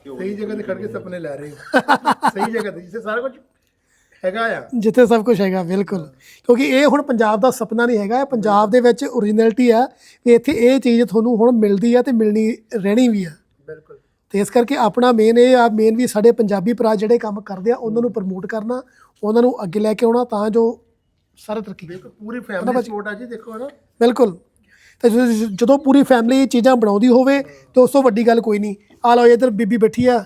ਸਹੀ ਜਗ੍ਹਾ ਤੇ ਖੜ ਕੇ ਸੁਪਨੇ ਲੈ ਰਹੇ ਹੋ। ਸਹੀ ਜਗ੍ਹਾ ਤੇ ਜਿੱਥੇ ਸਾਰਾ ਕੁਝ ਹੈਗਾ ਆ। ਜਿੱਥੇ ਸਭ ਕੁਝ ਹੈਗਾ ਬਿਲਕੁਲ। ਕਿਉਂਕਿ ਇਹ ਹੁਣ ਪੰਜਾਬ ਦਾ ਸੁਪਨਾ ਨਹੀਂ ਹੈਗਾ ਇਹ ਪੰਜਾਬ ਦੇ ਵਿੱਚ ਓਰੀਜਨੈਲਿਟੀ ਆ ਵੀ ਇੱਥੇ ਇਹ ਚੀਜ਼ ਤੁਹਾਨੂੰ ਹੁਣ ਮਿਲਦੀ ਆ ਤੇ ਮਿਲਣੀ ਰਹਿਣੀ ਵੀ ਆ। ਬਿਲਕੁਲ। ਤੇ ਇਸ ਕਰਕੇ ਆਪਣਾ ਮੇਨ ਇਹ ਆ ਮੇਨ ਵੀ ਸਾਡੇ ਪੰਜਾਬੀ ਭਰਾ ਜਿਹੜੇ ਕੰਮ ਕਰਦੇ ਆ ਉਹਨਾਂ ਨੂੰ ਪ੍ਰਮੋਟ ਕਰਨਾ ਉਹਨਾਂ ਨੂੰ ਅੱਗੇ ਲੈ ਕੇ ਆਉਣਾ ਤਾਂ ਜੋ ਸਾਰੇ ਤਰੱਕੀ ਕਰਨ। ਪੂਰੀ ਫੈਮਿਲੀ ਸਪੋਰਟ ਆ ਜੀ ਦੇਖੋ ਨਾ ਬਿਲਕੁਲ। ਤੇ ਜਦੋਂ- ਪੂਰੀ ਫੈਮਿਲੀ ਚੀਜ਼ਾਂ ਬਣਾਉਂਦੀ ਹੋਵੇ ਤੇ ਉਸ ਤੋਂ ਵੱਡੀ ਗੱਲ ਕੋਈ ਨਹੀਂ। ਆ ਲਓ ਇੱਧਰ ਬੀਬੀ ਬੈਠੀ ਆ।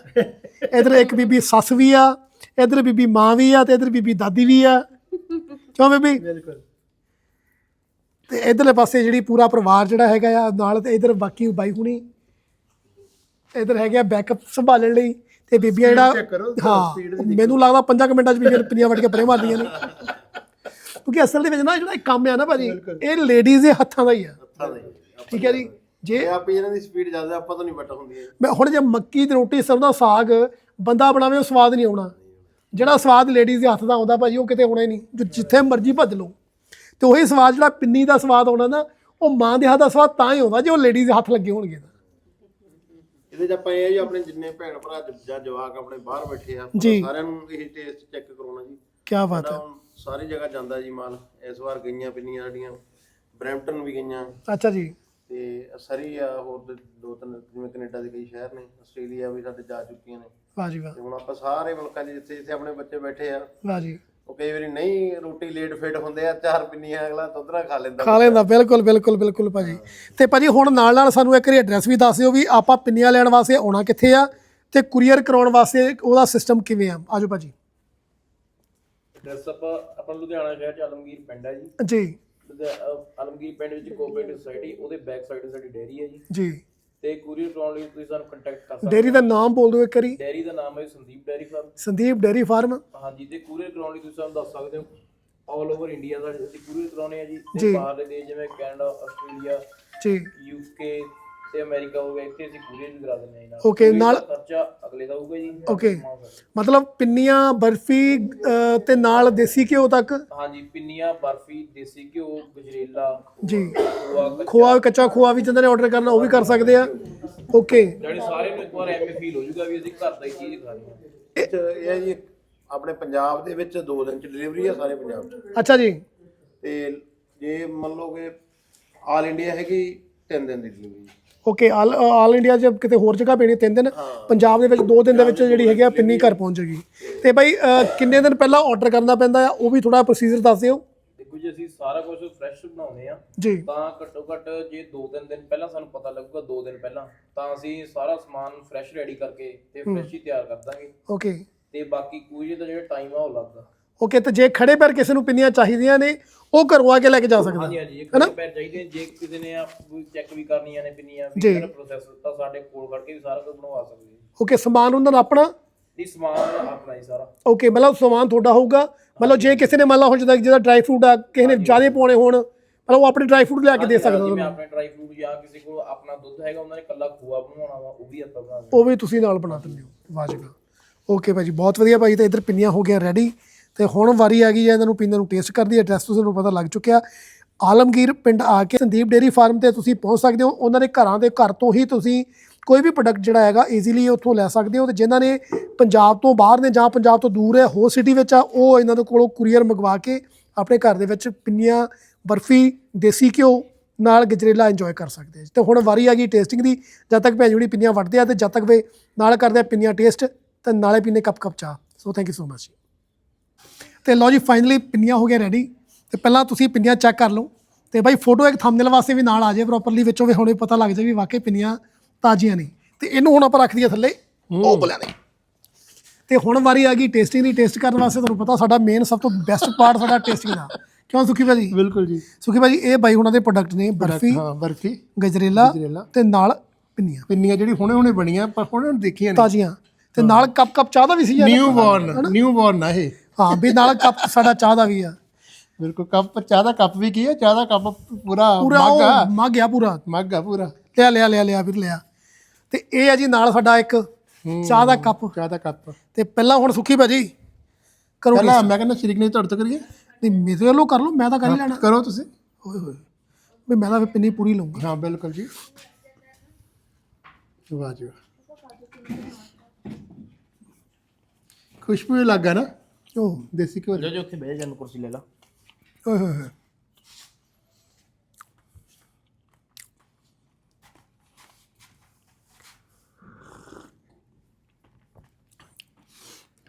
ਇੱਧਰ ਇੱਕ ਬੀਬੀ ਸੱਸ ਵੀ ਆ ਇੱਧਰ ਬੀਬੀ ਮਾਂ ਵੀ ਆ ਤੇ ਇੱਧਰ ਬੀਬੀ ਦਾਦੀ ਵੀ ਆ। ਕਿਉਂ ਬੀਬੀ? ਬਿਲਕੁਲ। ਤੇ ਇਧਰਲੇ ਪਾਸੇ ਜਿਹੜੀ ਪੂਰਾ ਪਰਿਵਾਰ ਜਿਹੜਾ ਹੈਗਾ ਆ ਨਾਲ ਤੇ ਇਧਰ ਬਾਕੀ ਬਾਈ ਹੁਣੀ। ਇਧਰ ਹੈਗੇ ਆ ਬੈਕਅਪ ਸੰਭਾਲਣ ਲਈ। ਤੇ ਬੀਬੀਆਂ ਜਿਹੜਾ ਹਾਂ ਮੈਨੂੰ ਲੱਗਦਾ 5 ਮਿੰਟਾਂ 'ਚ ਬੀਬੀਆਂ ਪਿੰਨੀਆਂ ਵੱਟ ਕੇ ਪਰੇ ਮਾਰਦੀਆਂ ਨੇ। ਕਿਉਂਕਿ ਅਸਲ ਦੇ ਵਿੱਚ ਨਾ ਜਿਹੜਾ ਇਹ ਕੰਮ ਆ ਨਾ ਭਾਜੀ ਇਹ ਲੇਡੀਜ਼ ਦੇ ਹੱਥਾਂ ਦਾ ਹੀ ਆ। ਹੱਥਾਂ ਦੇ ਠੀਕ ਹੈ ਜੀ। ਜੇ ਆਪੀ ਇਹਨਾਂ ਦੀ ਸਪੀਡ ਜ਼ਿਆਦਾ ਆਪਾਂ ਤੋਂ ਨਹੀਂ ਵੱਟ ਹੁੰਦੀ ਹੈ ਮੈਂ ਹੁਣ ਜੇ ਮੱਕੀ ਦੀ ਰੋਟੀ ਸਰੋਂ ਦਾ ਸਾਗ ਬੰਦਾ ਬਣਾਵੇ ਉਹ ਸਵਾਦ ਨਹੀਂ ਆਉਣਾ। ਜਿਹੜਾ ਸਵਾਦ ਲੇਡੀਜ਼ ਦੇ ਹੱਥ ਦਾ ਆਉਂਦਾ ਭਾਜੀ ਉਹ ਕਿਤੇ ਹੋਣਾ ਹੀ ਨਹੀਂ। ਜਿੱਥੇ ਮਰਜ਼ੀ ਭੱਜ ਲਓ। ਤੇ ਉਹੀ ਸਵਾਦ ਜਿਹੜਾ ਪਿੰਨੀ ਦਾ ਸਵਾਦ ਆਉਣਾ ਨਾ ਉਹ ਮਾਂ ਦੇ ਹੱਥ ਦਾ ਸਵਾਦ ਤਾਂ ਹੀ ਆਉਂਦਾ ਜੇ ਉਹ ਲੇਡੀਜ਼ ਦੇ ਹੱਥ ਲੱਗੇ ਹੋਣਗੇ ਤਾਂ। ਇਹਦੇ ਚ ਆਪਾਂ ਇਹ ਜੀ ਆਪਣੇ ਜਿੰਨੇ ਭੈਣ ਭਰਾ ਜ- ਜਵਾਕ ਆਪਣੇ ਬਾਹਰ ਬੈਠੇ ਆ। ਸਾਰਿਆਂ ਨੂੰ ਇਹ ਟੇਸਟ ਚੈੱਕ ਕਰਾਉਣਾ ਜੀ। ਕੀ ਬਾਤ ਹੈ। ਸਾਰੀ ਜਗ੍ਹਾ ਜਾਂਦਾ ਜੀ ਮਾਲ। ਇਸ ਵਾਰ ਗਈਆਂ ਪਿੰਨੀਆਂ ਸਾਡੀਆਂ ਬਰੈਂਪਟਨ ਵੀ ਗਈਆਂ। ਅੱਛਾ ਜੀ। ਤੇ ਸਰੀ ਆ ਹੋਰ ਦੇ ਦੋ ਤਿੰਨ ਜਿਵੇਂ ਕੈਨੇਡਾ ਦੇ ਕਈ ਸ਼ਹਿਰ ਨੇ ਆਸਟ੍ਰੇਲੀਆ ਵੀ ਸਾਡੇ ਜਾ ਚੁੱਕੀਆਂ ਨੇ। ਵਾਹ ਜੀ ਵਾਹ। ਤੇ ਹੁਣ ਆਪਾਂ ਸਾਰੇ ਮੁਲਕਾਂ 'ਚ ਜਿੱਥੇ ਜਿੱਥੇ ਆਪਣੇ ਬੱਚੇ ਬੈਠੇ ਆ ਵਾਹ ਜੀ। ਉਹ ਕਈ ਵਾਰੀ ਨਹੀਂ ਰੋਟੀ ਲੇਟ ਫਿਟ ਹੁੰਦੇ ਆ ਚਾਰ ਪਿੰਨੀਆਂ ਅਗਲਾ ਦੁੱਧਰਾ ਖਾ ਲੈਂਦਾ। ਖਾ ਲੈਂਦਾ ਬਿਲਕੁਲ ਬਿਲਕੁਲ ਬਿਲਕੁਲ ਭਾਜੀ। ਤੇ ਭਾਜੀ ਹੁਣ ਨਾਲ ਨਾਲ ਸਾਨੂੰ ਇੱਕ ਵਾਰੀ ਐਡਰੈਸ ਵੀ ਦੱਸ ਦਿਓ ਵੀ ਆਪਾਂ ਪਿੰਨੀਆਂ ਲੈਣ ਵਾਸਤੇ ਆਉਣਾ ਕਿੱਥੇ ਆ ਤੇ ਕੁਰੀਅਰ ਕਰਾਉਣ ਵਾਸਤੇ ਉਹਦਾ ਸਿਸਟਮ ਕਿਵੇਂ ਆ। ਆਜੋ ਭਾਜੀ। ਐਡਰੈਸ ਆਪਾਂ ਆਪਾਂ ਲੁਧਿਆਣਾ ਸ਼ਹਿਰ ਚ ਆਲਮਗੀਰ ਪਿੰਡ ਹੈ ਜੀ। ਜੀ। ਲੁਧਿਆ- ਅਹ ਆਲਮਗੀਰ ਪਿੰਡ ਵਿੱਚ ਕੋਆਪਰੇਟਿਵ ਸੁਸਾਇਟੀ ਉਹਦੇ ਬੈਕ ਸਾਈਡ ਸਾਡੀ ਡੈਰੀ ਹੈ ਜੀ। ਜੀ। ਤੇ ਕੁਰੀਅਰ ਕਰਾਉਣ ਲਈ ਤੁਸੀਂ ਸਾਨੂੰ ਕੰਟੈਕਟ ਕਰ ਸਕਦੇ ਡੇਅਰੀ ਦਾ ਨਾਮ ਬੋਲ ਦਿਓ ਇੱਕ ਵਾਰੀ। ਡੈਰੀ ਦਾ ਨਾਮ ਹੈ Sandeep dairy farm Sandeep dairy farm ਹਾਂਜੀ ਤੇ ਕੁਰੀਅਰ ਕਰਾਉਣ ਲਈ ਤੁਸੀਂ ਸਾਨੂੰ ਦੱਸ ਸਕਦੇ ਹੋ ਆਲ ਓਵਰ ਇੰਡੀਆ ਦਾ ਅਸੀਂ ਕੁਰੀਅਰ ਕਰਾਉਣੇ ਆ ਜੀ। ਜੀ। ਤੇ ਬਾਹਰਲੇ ਦੇਸ਼ ਜਿਵੇਂ ਕੈਨੇਡਾ ਆਸਟ੍ਰੇਲੀਆ ਜੀ। ਯੂਕੇ ਤੇ ਅਮਰੀਕਾ ਹੋ ਗਿਆ ਇੱਥੇ ਅਸੀਂ ਕੁਰੀਅਰ ਵੀ ਕਰਾ ਦਿੰਦੇ ਹਾਂ ਜੀ ਨਾਲ Okay, Courier ਨਾਲ- ਦਾ ਖਰਚਾ ਅਗਲੇ ਦਾ ਹੋਊਗਾ ਜੀ Okay. ਮਤਲਬ ਪਿੰਨੀਆਂ ਬਰਫੀ ਅਹ, ਤੇ ਨਾਲ ਦੇਸੀ ਘਿਓ ਤੱਕ? ਹਾਂਜੀ ਪਿੰਨੀਆਂ ਬਰਫੀ ਦੇਸੀ ਘਿਓ ਗਜਰੇਲਾ ਜੀ। ਖੋਆ ਕੱਚਾ ਖੋਆ ਕੱਚਾ ਖੋਆ ਵੀ ਜਿੰਨਾਂ ਨੇ ਆਰਡਰ ਕਰਨਾ ਉਹ ਵੀ ਕਰ ਸਕਦੇ ਆ। ਓਕੇ ਜਾਨੀ ਸਾਰੇ ਨੂੰ ਇੱਕ ਵਾਰ ਐਵੇਂ ਫੀਲ ਹੋ ਜਾਊਗਾ ਵੀ ਅਸੀਂ ਘਰ ਦਾ ਹੀ ਚੀਜ਼ ਖਾ ਰਹੇ ਹਾਂ ਇਹ ਇਹ ਹੈ ਜੀ ਆਪਣੇ ਪੰਜਾਬ ਦੇ ਵਿੱਚ 2 ਦਿਨ ਚ ਡਿਲੀਵਰੀ ਆ ਸਾਰੇ ਪੰਜਾਬ ਚ। ਅੱਛਾ ਜੀ। ਤੇ ਜੇ ਮੰਨ ਲਓ ਕਿ ਆਲ ਇੰਡੀਆ ਹੈਗੀ 3 ਦਿਨ ਦੀ delivery okay all all India ਚ ਕਿਤੇ ਹੋਰ ਜਗ੍ਹਾ ਪੈਣੀ ਤਿੰਨ ਦਿਨ ਪੰਜਾਬ ਦੇ ਵਿੱਚ ਦੋ ਦਿਨ ਦੇ ਵਿੱਚ ਜਿਹੜੀ ਹੈਗੀ ਆ ਪਿੰਨੀ ਘਰ ਪਹੁੰਚ ਜਾਏਗੀ। ਤੇ ਬਾਈ ਕਿੰਨੇ ਦਿਨ ਪਹਿਲਾਂ ਆਰਡਰ ਕਰਨਾ ਪੈਂਦਾ ਆ? ਉਹ ਵੀ ਥੋੜਾ ਪ੍ਰੋਸੀਜਰ ਦੱਸ ਦਿਓ। ਦੇਖੋ ਜੀ ਅਸੀਂ ਸਾਰਾ ਕੁਝ ਫਰੈਸ਼ ਬਣਾਉਂਦੇ ਆ ਜੀ। ਤਾਂ ਘੱਟੋ ਘੱਟ ਜੇ 2-3 ਦਿਨ ਪਹਿਲਾਂ ਸਾਨੂੰ ਪਤਾ ਲੱਗੂਗਾ 2 ਦਿਨ ਪਹਿਲਾਂ ਤਾਂ ਅਸੀਂ ਸਾਰਾ ਸਮਾਨ ਫਰੈਸ਼ ਰੈਡੀ ਕਰਕੇ ਤੇ ਫਰੈਸ਼ ਹੀ ਤਿਆਰ ਕਰ ਦਾਂਗੇ। ਓਕੇ ਤੇ ਬਾਕੀ ਕੁਝ ਦਾ ਜਿਹੜਾ ਟਾਈਮ ਆ ਉਹ ਲੱਗਦਾ ਓਕੇ ਤੇ ਜੇ ਖੜੇ ਪੈਰ ਕਿਸੇ ਨੂੰ ਪਿੰਨੀਆਂ ਚਾਹੀਦੀਆਂ ਨੇ ਉਹ ਘਰੋਂ ਆ ਕੇ ਲੈ ਕੇ ਜਾ ਸਕਦਾ। ਹਾਂਜੀ ਹਾਂਜੀ ਕੋਈ ਪੈਰ ਚਾਹੀਦੇ ਨੇ, ਜੇ ਕਿਸੇ ਨੇ ਆ ਕੋਈ ਚੈੱਕ ਵੀ ਕਰਨੀਆਂ ਨੇ ਪਿੰਨੀਆਂ ਵੀ ਜੀ। ਪ੍ਰੋਸੈਸ ਤਾਂ ਸਾਡੇ ਕੋਲ ਖੜ ਕੇ ਵੀ ਸਾਰਾ ਕੁਝ ਬਣਵਾ ਸਕਦੇ ਜੀ ਓਕੇ ਸਮਾਨ ਉਹਨਾਂ ਦਾ ਆਪਣਾ? ਨਹੀਂ ਸਮਾਨ ਆਪਣਾ ਹੀ ਸਾਰਾ। ਓਕੇ ਮਤਲਬ ਸਮਾਨ ਤੁਹਾਡਾ ਹੋਊਗਾ। ਮਤਲਬ ਜੇ ਕਿਸੇ ਨੇ ਮੰਨ ਲਾ ਹੋ ਜਾਂਦਾ ਜਿਹਦਾ ਡਰਾਈ ਫਰੂਟ ਆ ਕਿਸੇ ਨੇ ਜ਼ਿਆਦਾ ਪਾਉਣੇ ਹੋਣ ਮਤਲਬ ਉਹ ਆਪਣੇ ਡਰਾਈ ਫਰੂਟ ਲਿਆ ਕੇ ਦੇ ਸਕਦਾ ਜਿਵੇਂ ਉਹਨਾਂ ਨੂੰ ਆਪਣੇ ਡਰਾਈ ਫਰੂਟ ਜਾਂ ਕਿਸੇ ਕੋਲ ਆਪਣਾ ਦੁੱਧ ਹੈਗਾ ਉਹਨਾਂ ਨੇ ਕੱਲਾ ਖੋਆ ਬਣਾਉਣਾ ਵਾ ਉਹ ਵੀ ਆਪਾਂ ਬਣਾ ਉਹ ਵੀ ਤੁਸੀਂ ਨਾਲ ਬਣਾ ਦਿੰਦੇ ਹੋ। ਵਾਜਗਾ ਓਕੇ ਭਾਜੀ ਬਹੁਤ ਵਧੀਆ ਭਾਜੀ ਤੇ ਇਧਰ ਪਿੰਨੀਆਂ ਹੋ ਗਿਆ ਰੈਡੀ ਤੇ ਹੁਣ ਵਾਰੀ ਆ ਗਈ ਹੈ, ਇਹਨਾਂ ਨੂੰ ਪਿੰਨਾਂ ਨੂੰ ਟੇਸਟ ਕਰਦੀ ਐਡਰੈਸ ਤੁਹਾਨੂੰ ਪਤਾ ਲੱਗ ਚੁੱਕਿਆ। ਆਲਮਗੀਰ ਪਿੰਡ ਆ ਕੇ ਸੰਦੀਪ ਡੇਰੀ ਫਾਰਮ ਤੇ ਤੁਸੀਂ ਪਹੁੰਚ ਸਕਦੇ ਹੋ। ਉਹਨਾਂ ਦੇ ਘਰਾਂ ਦੇ ਘਰ ਤੋਂ ਹੀ ਤੁਸੀਂ ਕੋਈ ਵੀ ਪ੍ਰੋਡਕਟ ਜਿਹੜਾ ਹੈਗਾ ਈਜ਼ੀਲੀ ਉੱਥੋਂ ਲੈ ਸਕਦੇ ਹੋ ਤੇ ਜਿਨ੍ਹਾਂ ਨੇ ਪੰਜਾਬ ਤੋਂ ਬਾਹਰ ਨੇ ਜਾਂ ਪੰਜਾਬ ਤੋਂ ਦੂਰ ਹੈ, ਹੋਰ ਸਿਟੀ ਵਿੱਚ ਆ, ਉਹ ਇਹਨਾਂ ਦੇ ਕੋਲੋਂ ਕੁਰੀਅਰ ਮੰਗਵਾ ਕੇ ਆਪਣੇ ਘਰ ਦੇ ਵਿੱਚ ਪਿੰਨੀਆਂ, ਬਰਫੀ, ਦੇਸੀ ਘਿਓ ਨਾਲ ਗਜਰੇਲਾ ਇੰਜੋਏ ਕਰ ਸਕਦੇ ਆ ਤੇ ਹੁਣ ਵਾਰੀ ਆ ਗਈ ਟੇਸਟਿੰਗ ਦੀ, ਜਦ ਤੱਕ ਭੈਣ ਜੁੜੀ ਪਿੰਨੀਆਂ ਵੱਟਦੇ ਆ ਤੇ ਜਦ ਤੱਕ ਵੇ ਨਾਲ ਕਰਦੇ ਆ ਪਿੰਨੀਆਂ ਟੇਸਟ ਤੇ ਨਾਲੇ ਪੀਨੇ ਕੱਪ ਕੱਪ ਚਾਹ। So thank you so much ਤੇ ਲਓ ਜੀ ਫਾਈਨਲੀ ਪਿੰਨੀਆਂ ਹੋ ਗਿਆ ਰੈਡੀ ਤੇ ਪਹਿਲਾਂ ਤੁਸੀਂ ਪਿੰਨੀਆਂ ਚੈੱਕ ਕਰ ਲਓ। ਤੇ ਬਾਈ ਫੋਟੋ ਇੱਕ ਥੰਬਨੇਲ ਵਾਸਤੇ ਵੀ ਨਾਲ ਆ ਜਾਏ ਪ੍ਰੋਪਰਲੀ ਵਿੱਚੋਂ ਵੀ ਹੁਣੇ ਪਤਾ ਲੱਗ ਜਾਏ ਵੀ ਵਾਕਈ ਪਿੰਨੀਆਂ ਤਾਜ਼ੀਆਂ ਨੇ। ਤੇ ਇਹਨੂੰ ਹੁਣ ਆਪਾਂ ਰੱਖ ਦਈਏ ਥੱਲੇ ਉਹ ਬਲਿਆ ਨੇ ਤੇ ਹੁਣ ਵਾਰੀ ਆ ਗਈ ਟੇਸਟਿੰਗ ਦੀ। ਟੇਸਟ ਕਰਨ ਵਾਸਤੇ ਤੁਹਾਨੂੰ ਪਤਾ ਸਾਡਾ ਮੇਨ ਸਭ ਤੋਂ ਬੈਸਟ ਪਾਰਟ ਸਾਡਾ ਟੇਸਟਿੰਗ ਦਾ। ਕਿਉਂ ਸੁਖੀ ਭਾਜੀ? ਬਿਲਕੁਲ ਜੀ। ਸੁਖੀ ਭਾਜੀ ਇਹ ਬਾਈ ਹੁਣਾਂ ਦੇ ਪ੍ਰੋਡਕਟ ਨੇ ਬਰਫੀ ਹਾਂ ਬਰਫੀ ਗਜਰੇਲਾ ਗਜਰੇਲਾ। ਤੇ ਨਾਲ ਪਿੰਨੀਆਂ। ਪਿੰਨੀਆਂ ਜਿਹੜੀ ਹੁਣੇ ਹੁਣੇ ਬਣੀਆਂ ਪਰ ਹੁਣੇ ਹੁਣ ਦੇਖੀਆਂ ਨੇ। ਤਾਜ਼ੀਆਂ। ਤੇ ਨਾਲ ਕੱਪ ਕੱਪ ਚਾਹ ਦਾ ਵੀ ਸੀ ਯਾਰ ਨਿਊ ਬੋਰਨ ਨਿਊ ਬੋਰਨ ਆ ਇਹ। ਹਾਂ ਵੀ ਨਾਲ ਕੱਪ ਸਾਡਾ ਚਾਹ ਦਾ ਵੀ ਆ। ਬਿਲਕੁਲ ਕੱਪ ਚਾਹ ਦਾ ਕੱਪ ਵੀ ਕੀ ਹੈ ਚਾਹ ਦਾ ਕੱਪ ਪੂਰਾ ਮੱਗ ਆ। ਉਹ ਮੱਗ ਆ ਪੂਰਾ। ਮੱਗ ਆ ਪੂਰਾ। ਲਿਆ ਲਿਆ ਲਿਆ ਲਿਆ ਵੀਰ ਲਿਆ। ਤੇ ਇਹ ਆ ਜੀ ਨਾਲ ਸਾਡਾ ਇੱਕ ਚਾਹ ਦਾ ਕੱਪ। ਚਾਹ ਦਾ ਕੱਪ। ਤੇ ਪਹਿਲਾਂ ਹੁਣ ਸੁਖੀ ਭਾਜੀ ਕਰੋ ਪਹਿਲਾਂ ਮੈਂ ਕਹਿੰਦਾ ਸ਼ਰੀਕ ਨੇ ਤੁਹਾਡੇ ਤੋਂ ਕਰੀਏ। ਨਹੀਂ ਮੇਰੇ ਵੱਲੋਂ ਕਰ ਲਓ ਮੈਂ ਤਾਂ ਕਰ ਹੀ ਲੈਣਾ। ਕਰੋ ਤੁਸੀਂ। ਓਏ ਹੋਏ। ਵੀ ਮੈਂ ਤਾਂ ਫਿਰ ਪਿੰਨੀ ਪੂਰੀ ਲਊਂਗਾ। ਹਾਂ ਬਿਲਕੁਲ ਜੀ। ਵਾਹ ਜੀ। ਖੁਸ਼ਬੂ ਹੀ ਲੱਗਾ ਨਾ। ਦੇਸੀ ਘਿਓ ਦੀ। ਜੋ ਉੱਥੇ ਬਹਿ ਜਾਨ ਕੁਰਸੀ ਲੈ ਲਾ। ਓਏ ਹੋਏ ਹੋਏ।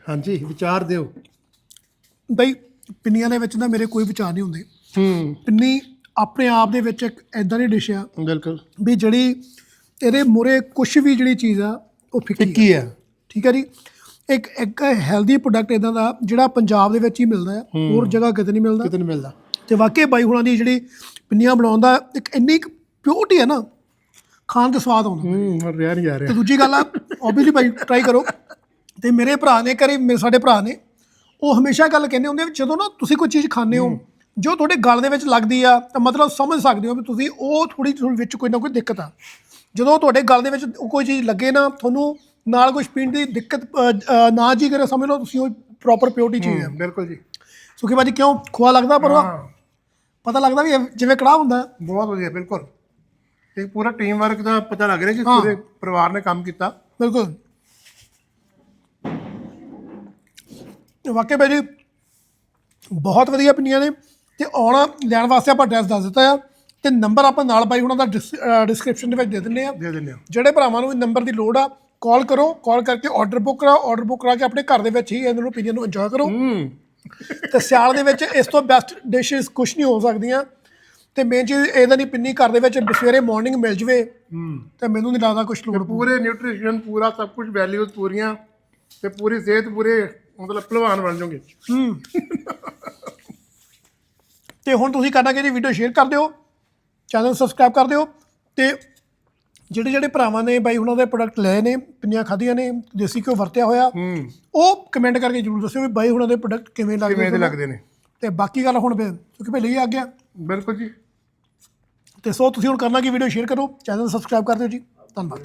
ਹਾਂਜੀ ਵਿਚਾਰ ਦਿਓ। ਬਈ ਪਿੰਨੀਆਂ ਦੇ ਵਿੱਚ ਨਾ ਮੇਰੇ ਕੋਈ ਵਿਚਾਰ ਨਹੀਂ ਹੁੰਦੇ। ਹੂੰ। ਪਿੰਨੀ ਆਪਣੇ ਆਪ ਦੇ ਵਿੱਚ ਇੱਕ ਐਦਾਂ ਦੀ ਡਿਸ਼ ਆ ਬਿਲਕੁਲ। ਵੀ ਜਿਹੜੀ ਇਹਦੇ ਮੂਰੇ ਕੁਝ ਵੀ ਜਿਹੜੀ ਚੀਜ਼ ਆ ਉਹ ਫਿੱਕੀ ਆ। ਹੈ ਠੀਕ ਹੈ ਜੀ? ਇੱਕ ਇੱਕ ਹੈਲਦੀ ਪ੍ਰੋਡਕਟ ਇਦਾਂ ਦਾ ਜਿਹੜਾ ਪੰਜਾਬ ਦੇ ਵਿੱਚ ਹੀ ਮਿਲਦਾ ਹੈ ਹੋਰ ਜਗ੍ਹਾ ਕਿਤੇ ਨਹੀਂ ਮਿਲਦਾ। ਕਿਤੇ ਨਹੀਂ ਮਿਲਦਾ। ਤੇ ਵਾਕਈ ਬਾਈ ਹੁਣਾਂ ਦੀ ਜਿਹੜੀ ਪਿੰਨੀਆਂ ਬਣਾਉਣ ਦਾ ਇੱਕ ਇੰਨੀ ਪਿਓਰਟੀ ਹੈ ਨਾ ਖਾਣ ਦਾ ਸਵਾਦ ਆਉਂਦਾ। ਹੂੰ ਰਿਆ ਨਹੀਂ ਜਾ ਤੇ ਰਿਹਾ ਦੂਜੀ ਗੱਲ ਆ ਓਬਵੀਅਸਲੀ ਭਾਈ ਟਰਾਈ ਕਰੋ। ਤੇ ਮੇਰੇ ਭਰਾ ਨੇ ਕਰੇ ਮੇਰੇ ਸਾਡੇ ਭਰਾ ਨੇ ਉਹ ਹਮੇਸ਼ਾ ਗੱਲ ਕਹਿੰਦੇ ਹੁੰਦੇ ਆ ਵੀ ਜਦੋਂ ਨਾ ਤੁਸੀਂ ਕੋਈ ਚੀਜ਼ ਖਾਂਦੇ ਹੋ ਜੋ ਤੁਹਾਡੇ ਗਲ ਦੇ ਵਿੱਚ ਲੱਗਦੀ ਆ ਤਾਂ ਮਤਲਬ ਸਮਝ ਸਕਦੇ ਹੋ ਵੀ ਤੁਸੀਂ ਉਹ ਥੋੜੀ ਵਿੱਚ ਕੋਈ ਨਾ ਕੋਈ ਦਿੱਕਤ ਆ। ਜਦੋਂ ਤੁਹਾਡੇ ਗਲ ਦੇ ਵਿੱਚ ਕੋਈ ਚੀਜ਼ ਲੱਗੇ ਨਾ ਤੁਹਾਨੂੰ ਨਾਲ ਕੁਝ ਪੀਣ ਦੀ ਦਿੱਕਤ ਅ, ਅ, ਨਾ ਜੀ ਕਰੇ ਸਮਝ ਲਓ ਤੁਸੀਂ ਉਹ ਪ੍ਰੋਪਰ ਪਿਓਰਟੀ ਚੀਜ਼ ਹੈ। ਬਿਲਕੁਲ ਜੀ। ਸੁਖੀ ਭਾਜੀ ਕਿਉਂ? ਖੋਆ ਲੱਗਦਾ ਪਰ ਉਹ ਪਤਾ ਲੱਗਦਾ ਵੀ ਇਹ ਜਿਵੇਂ ਕੜਾਹ ਹੁੰਦਾ। ਹੈ। ਬਹੁਤ ਵਧੀਆ ਬਿਲਕੁਲ। ਇੱਕ ਪੂਰਾ ਟੀਮ ਵਰਕ ਦਾ ਪਤਾ ਲੱਗ ਰਿਹਾ ਕਿ ਪੂਰੇ ਪਰਿਵਾਰ ਨੇ ਕੰਮ ਕੀਤਾ। ਬਿਲਕੁਲ। ਵਾਕਈ ਭਾਜੀ ਬਹੁਤ ਵਧੀਆ ਪਿੰਨੀਆਂ ਨੇ। ਤੇ ਆਉਣਾ ਲੈਣ ਵਾਸਤੇ ਆਪਾਂ ਐਡਰੈਸ ਦੱਸ ਦਿੱਤਾ ਆ। ਤੇ ਨੰਬਰ ਆਪਾਂ ਨਾਲ ਪਾਈ ਉਹਨਾਂ ਦਾ ਡਿਸਕ੍ਰਿਪਸ਼ਨ ਦੇ ਵਿੱਚ ਦੇ ਦਿੰਨੇ ਆ। ਦੇ ਦਿੰਦੇ ਹਾਂ ਜਿਹੜੇ ਭਰਾਵਾਂ ਨੂੰ ਇਹ ਨੰਬਰ ਦੀ ਲੋੜ ਆ ਕਾਲ ਕਰੋ ਕਾਲ ਕਰਕੇ ਆਰਡਰ ਬੁੱਕ ਕਰਾਓ ਆਰਡਰ ਬੁੱਕ ਕਰਾ ਕੇ ਆਪਣੇ ਘਰ ਦੇ ਵਿੱਚ ਹੀ ਇਹਨਾਂ ਨੂੰ ਪਿੰਨੀਆਂ ਨੂੰ ਇੰਜੋਏ ਕਰੋ। ਹੂੰ। ਤੇ ਸਿਆਲ ਦੇ ਵਿੱਚ ਇਸ ਤੋਂ ਬੈਸਟ ਡਿਸ਼ਸ ਕੁਝ ਨਹੀਂ ਹੋ ਸਕਦੀਆਂ। ਤੇ ਮੇਨ ਚੀਜ਼ ਇਹਦਾ ਨਹੀਂ ਪਿੰਨੀ ਘਰ ਦੇ ਵਿੱਚ ਸਵੇਰੇ ਮਾਰਨਿੰਗ ਮਿਲ ਜਵੇ। ਤੇ ਮੈਨੂੰ ਨਹੀਂ ਲੱਗਦਾ ਕੁਝ ਲੋੜ ਪੂਰੇ ਨਿਊਟ੍ਰੀਸ਼ਨ ਪੂਰਾ ਸਭ ਕੁਝ ਵੈਲਿਊਜ਼ ਪੂਰੀਆਂ। ਤੇ ਪੂਰੀ ਸਿਹਤ ਪੂਰੇ ਮਤਲਬ ਭਲਵਾਨ ਬਣ ਜਾਓਗੇ ਤੇ ਹੁਣ ਤੁਸੀਂ ਕਰਨਾ ਕਿ ਜੀ? ਵੀਡੀਓ ਸ਼ੇਅਰ ਕਰ ਦਿਓ। ਚੈਨਲ ਸਬਸਕ੍ਰਾਈਬ ਕਰ ਦਿਓ। ਤੇ ਜਿਹੜੇ ਜਿਹੜੇ ਭਰਾਵਾਂ ਨੇ ਬਾਈ ਉਹਨਾਂ ਦੇ ਪ੍ਰੋਡਕਟ ਲਏ ਨੇ ਪਿੰਨੀਆਂ ਖਾਧੀਆਂ ਨੇ ਦੇਸੀ ਘਿਓ ਵਰਤਿਆ ਹੋਇਆ ਉਹ ਕਮੈਂਟ ਕਰਕੇ ਜਰੂਰ ਦੱਸਿਓ ਵੀ ਬਾਈ ਉਹਨਾਂ ਦੇ ਪ੍ਰੋਡਕਟ ਕਿਵੇਂ ਲੱਗਦੇ ਕਿਵੇਂ ਦੇ ਤੁਹਾਨੂੰ। ਲੱਗਦੇ ਨੇ। ਤੇ ਬਾਕੀ ਗੱਲ ਹੁਣ ਫਿਰ ਕਿਉਂਕਿ ਪਹਿਲੇ ਹੀ ਆ ਗਿਆ ਬਿਲਕੁਲ ਜੀ। ਤੇ ਸੋ ਤੁਸੀਂ ਹੁਣ ਕਰਨਾ ਕਿ ਵੀਡੀਓ ਸ਼ੇਅਰ ਕਰੋ ਚੈਨਲ ਸਬਸਕ੍ਰਾਈਬ ਕਰ ਦਿਓ ਜੀ। ਧੰਨਵਾਦ।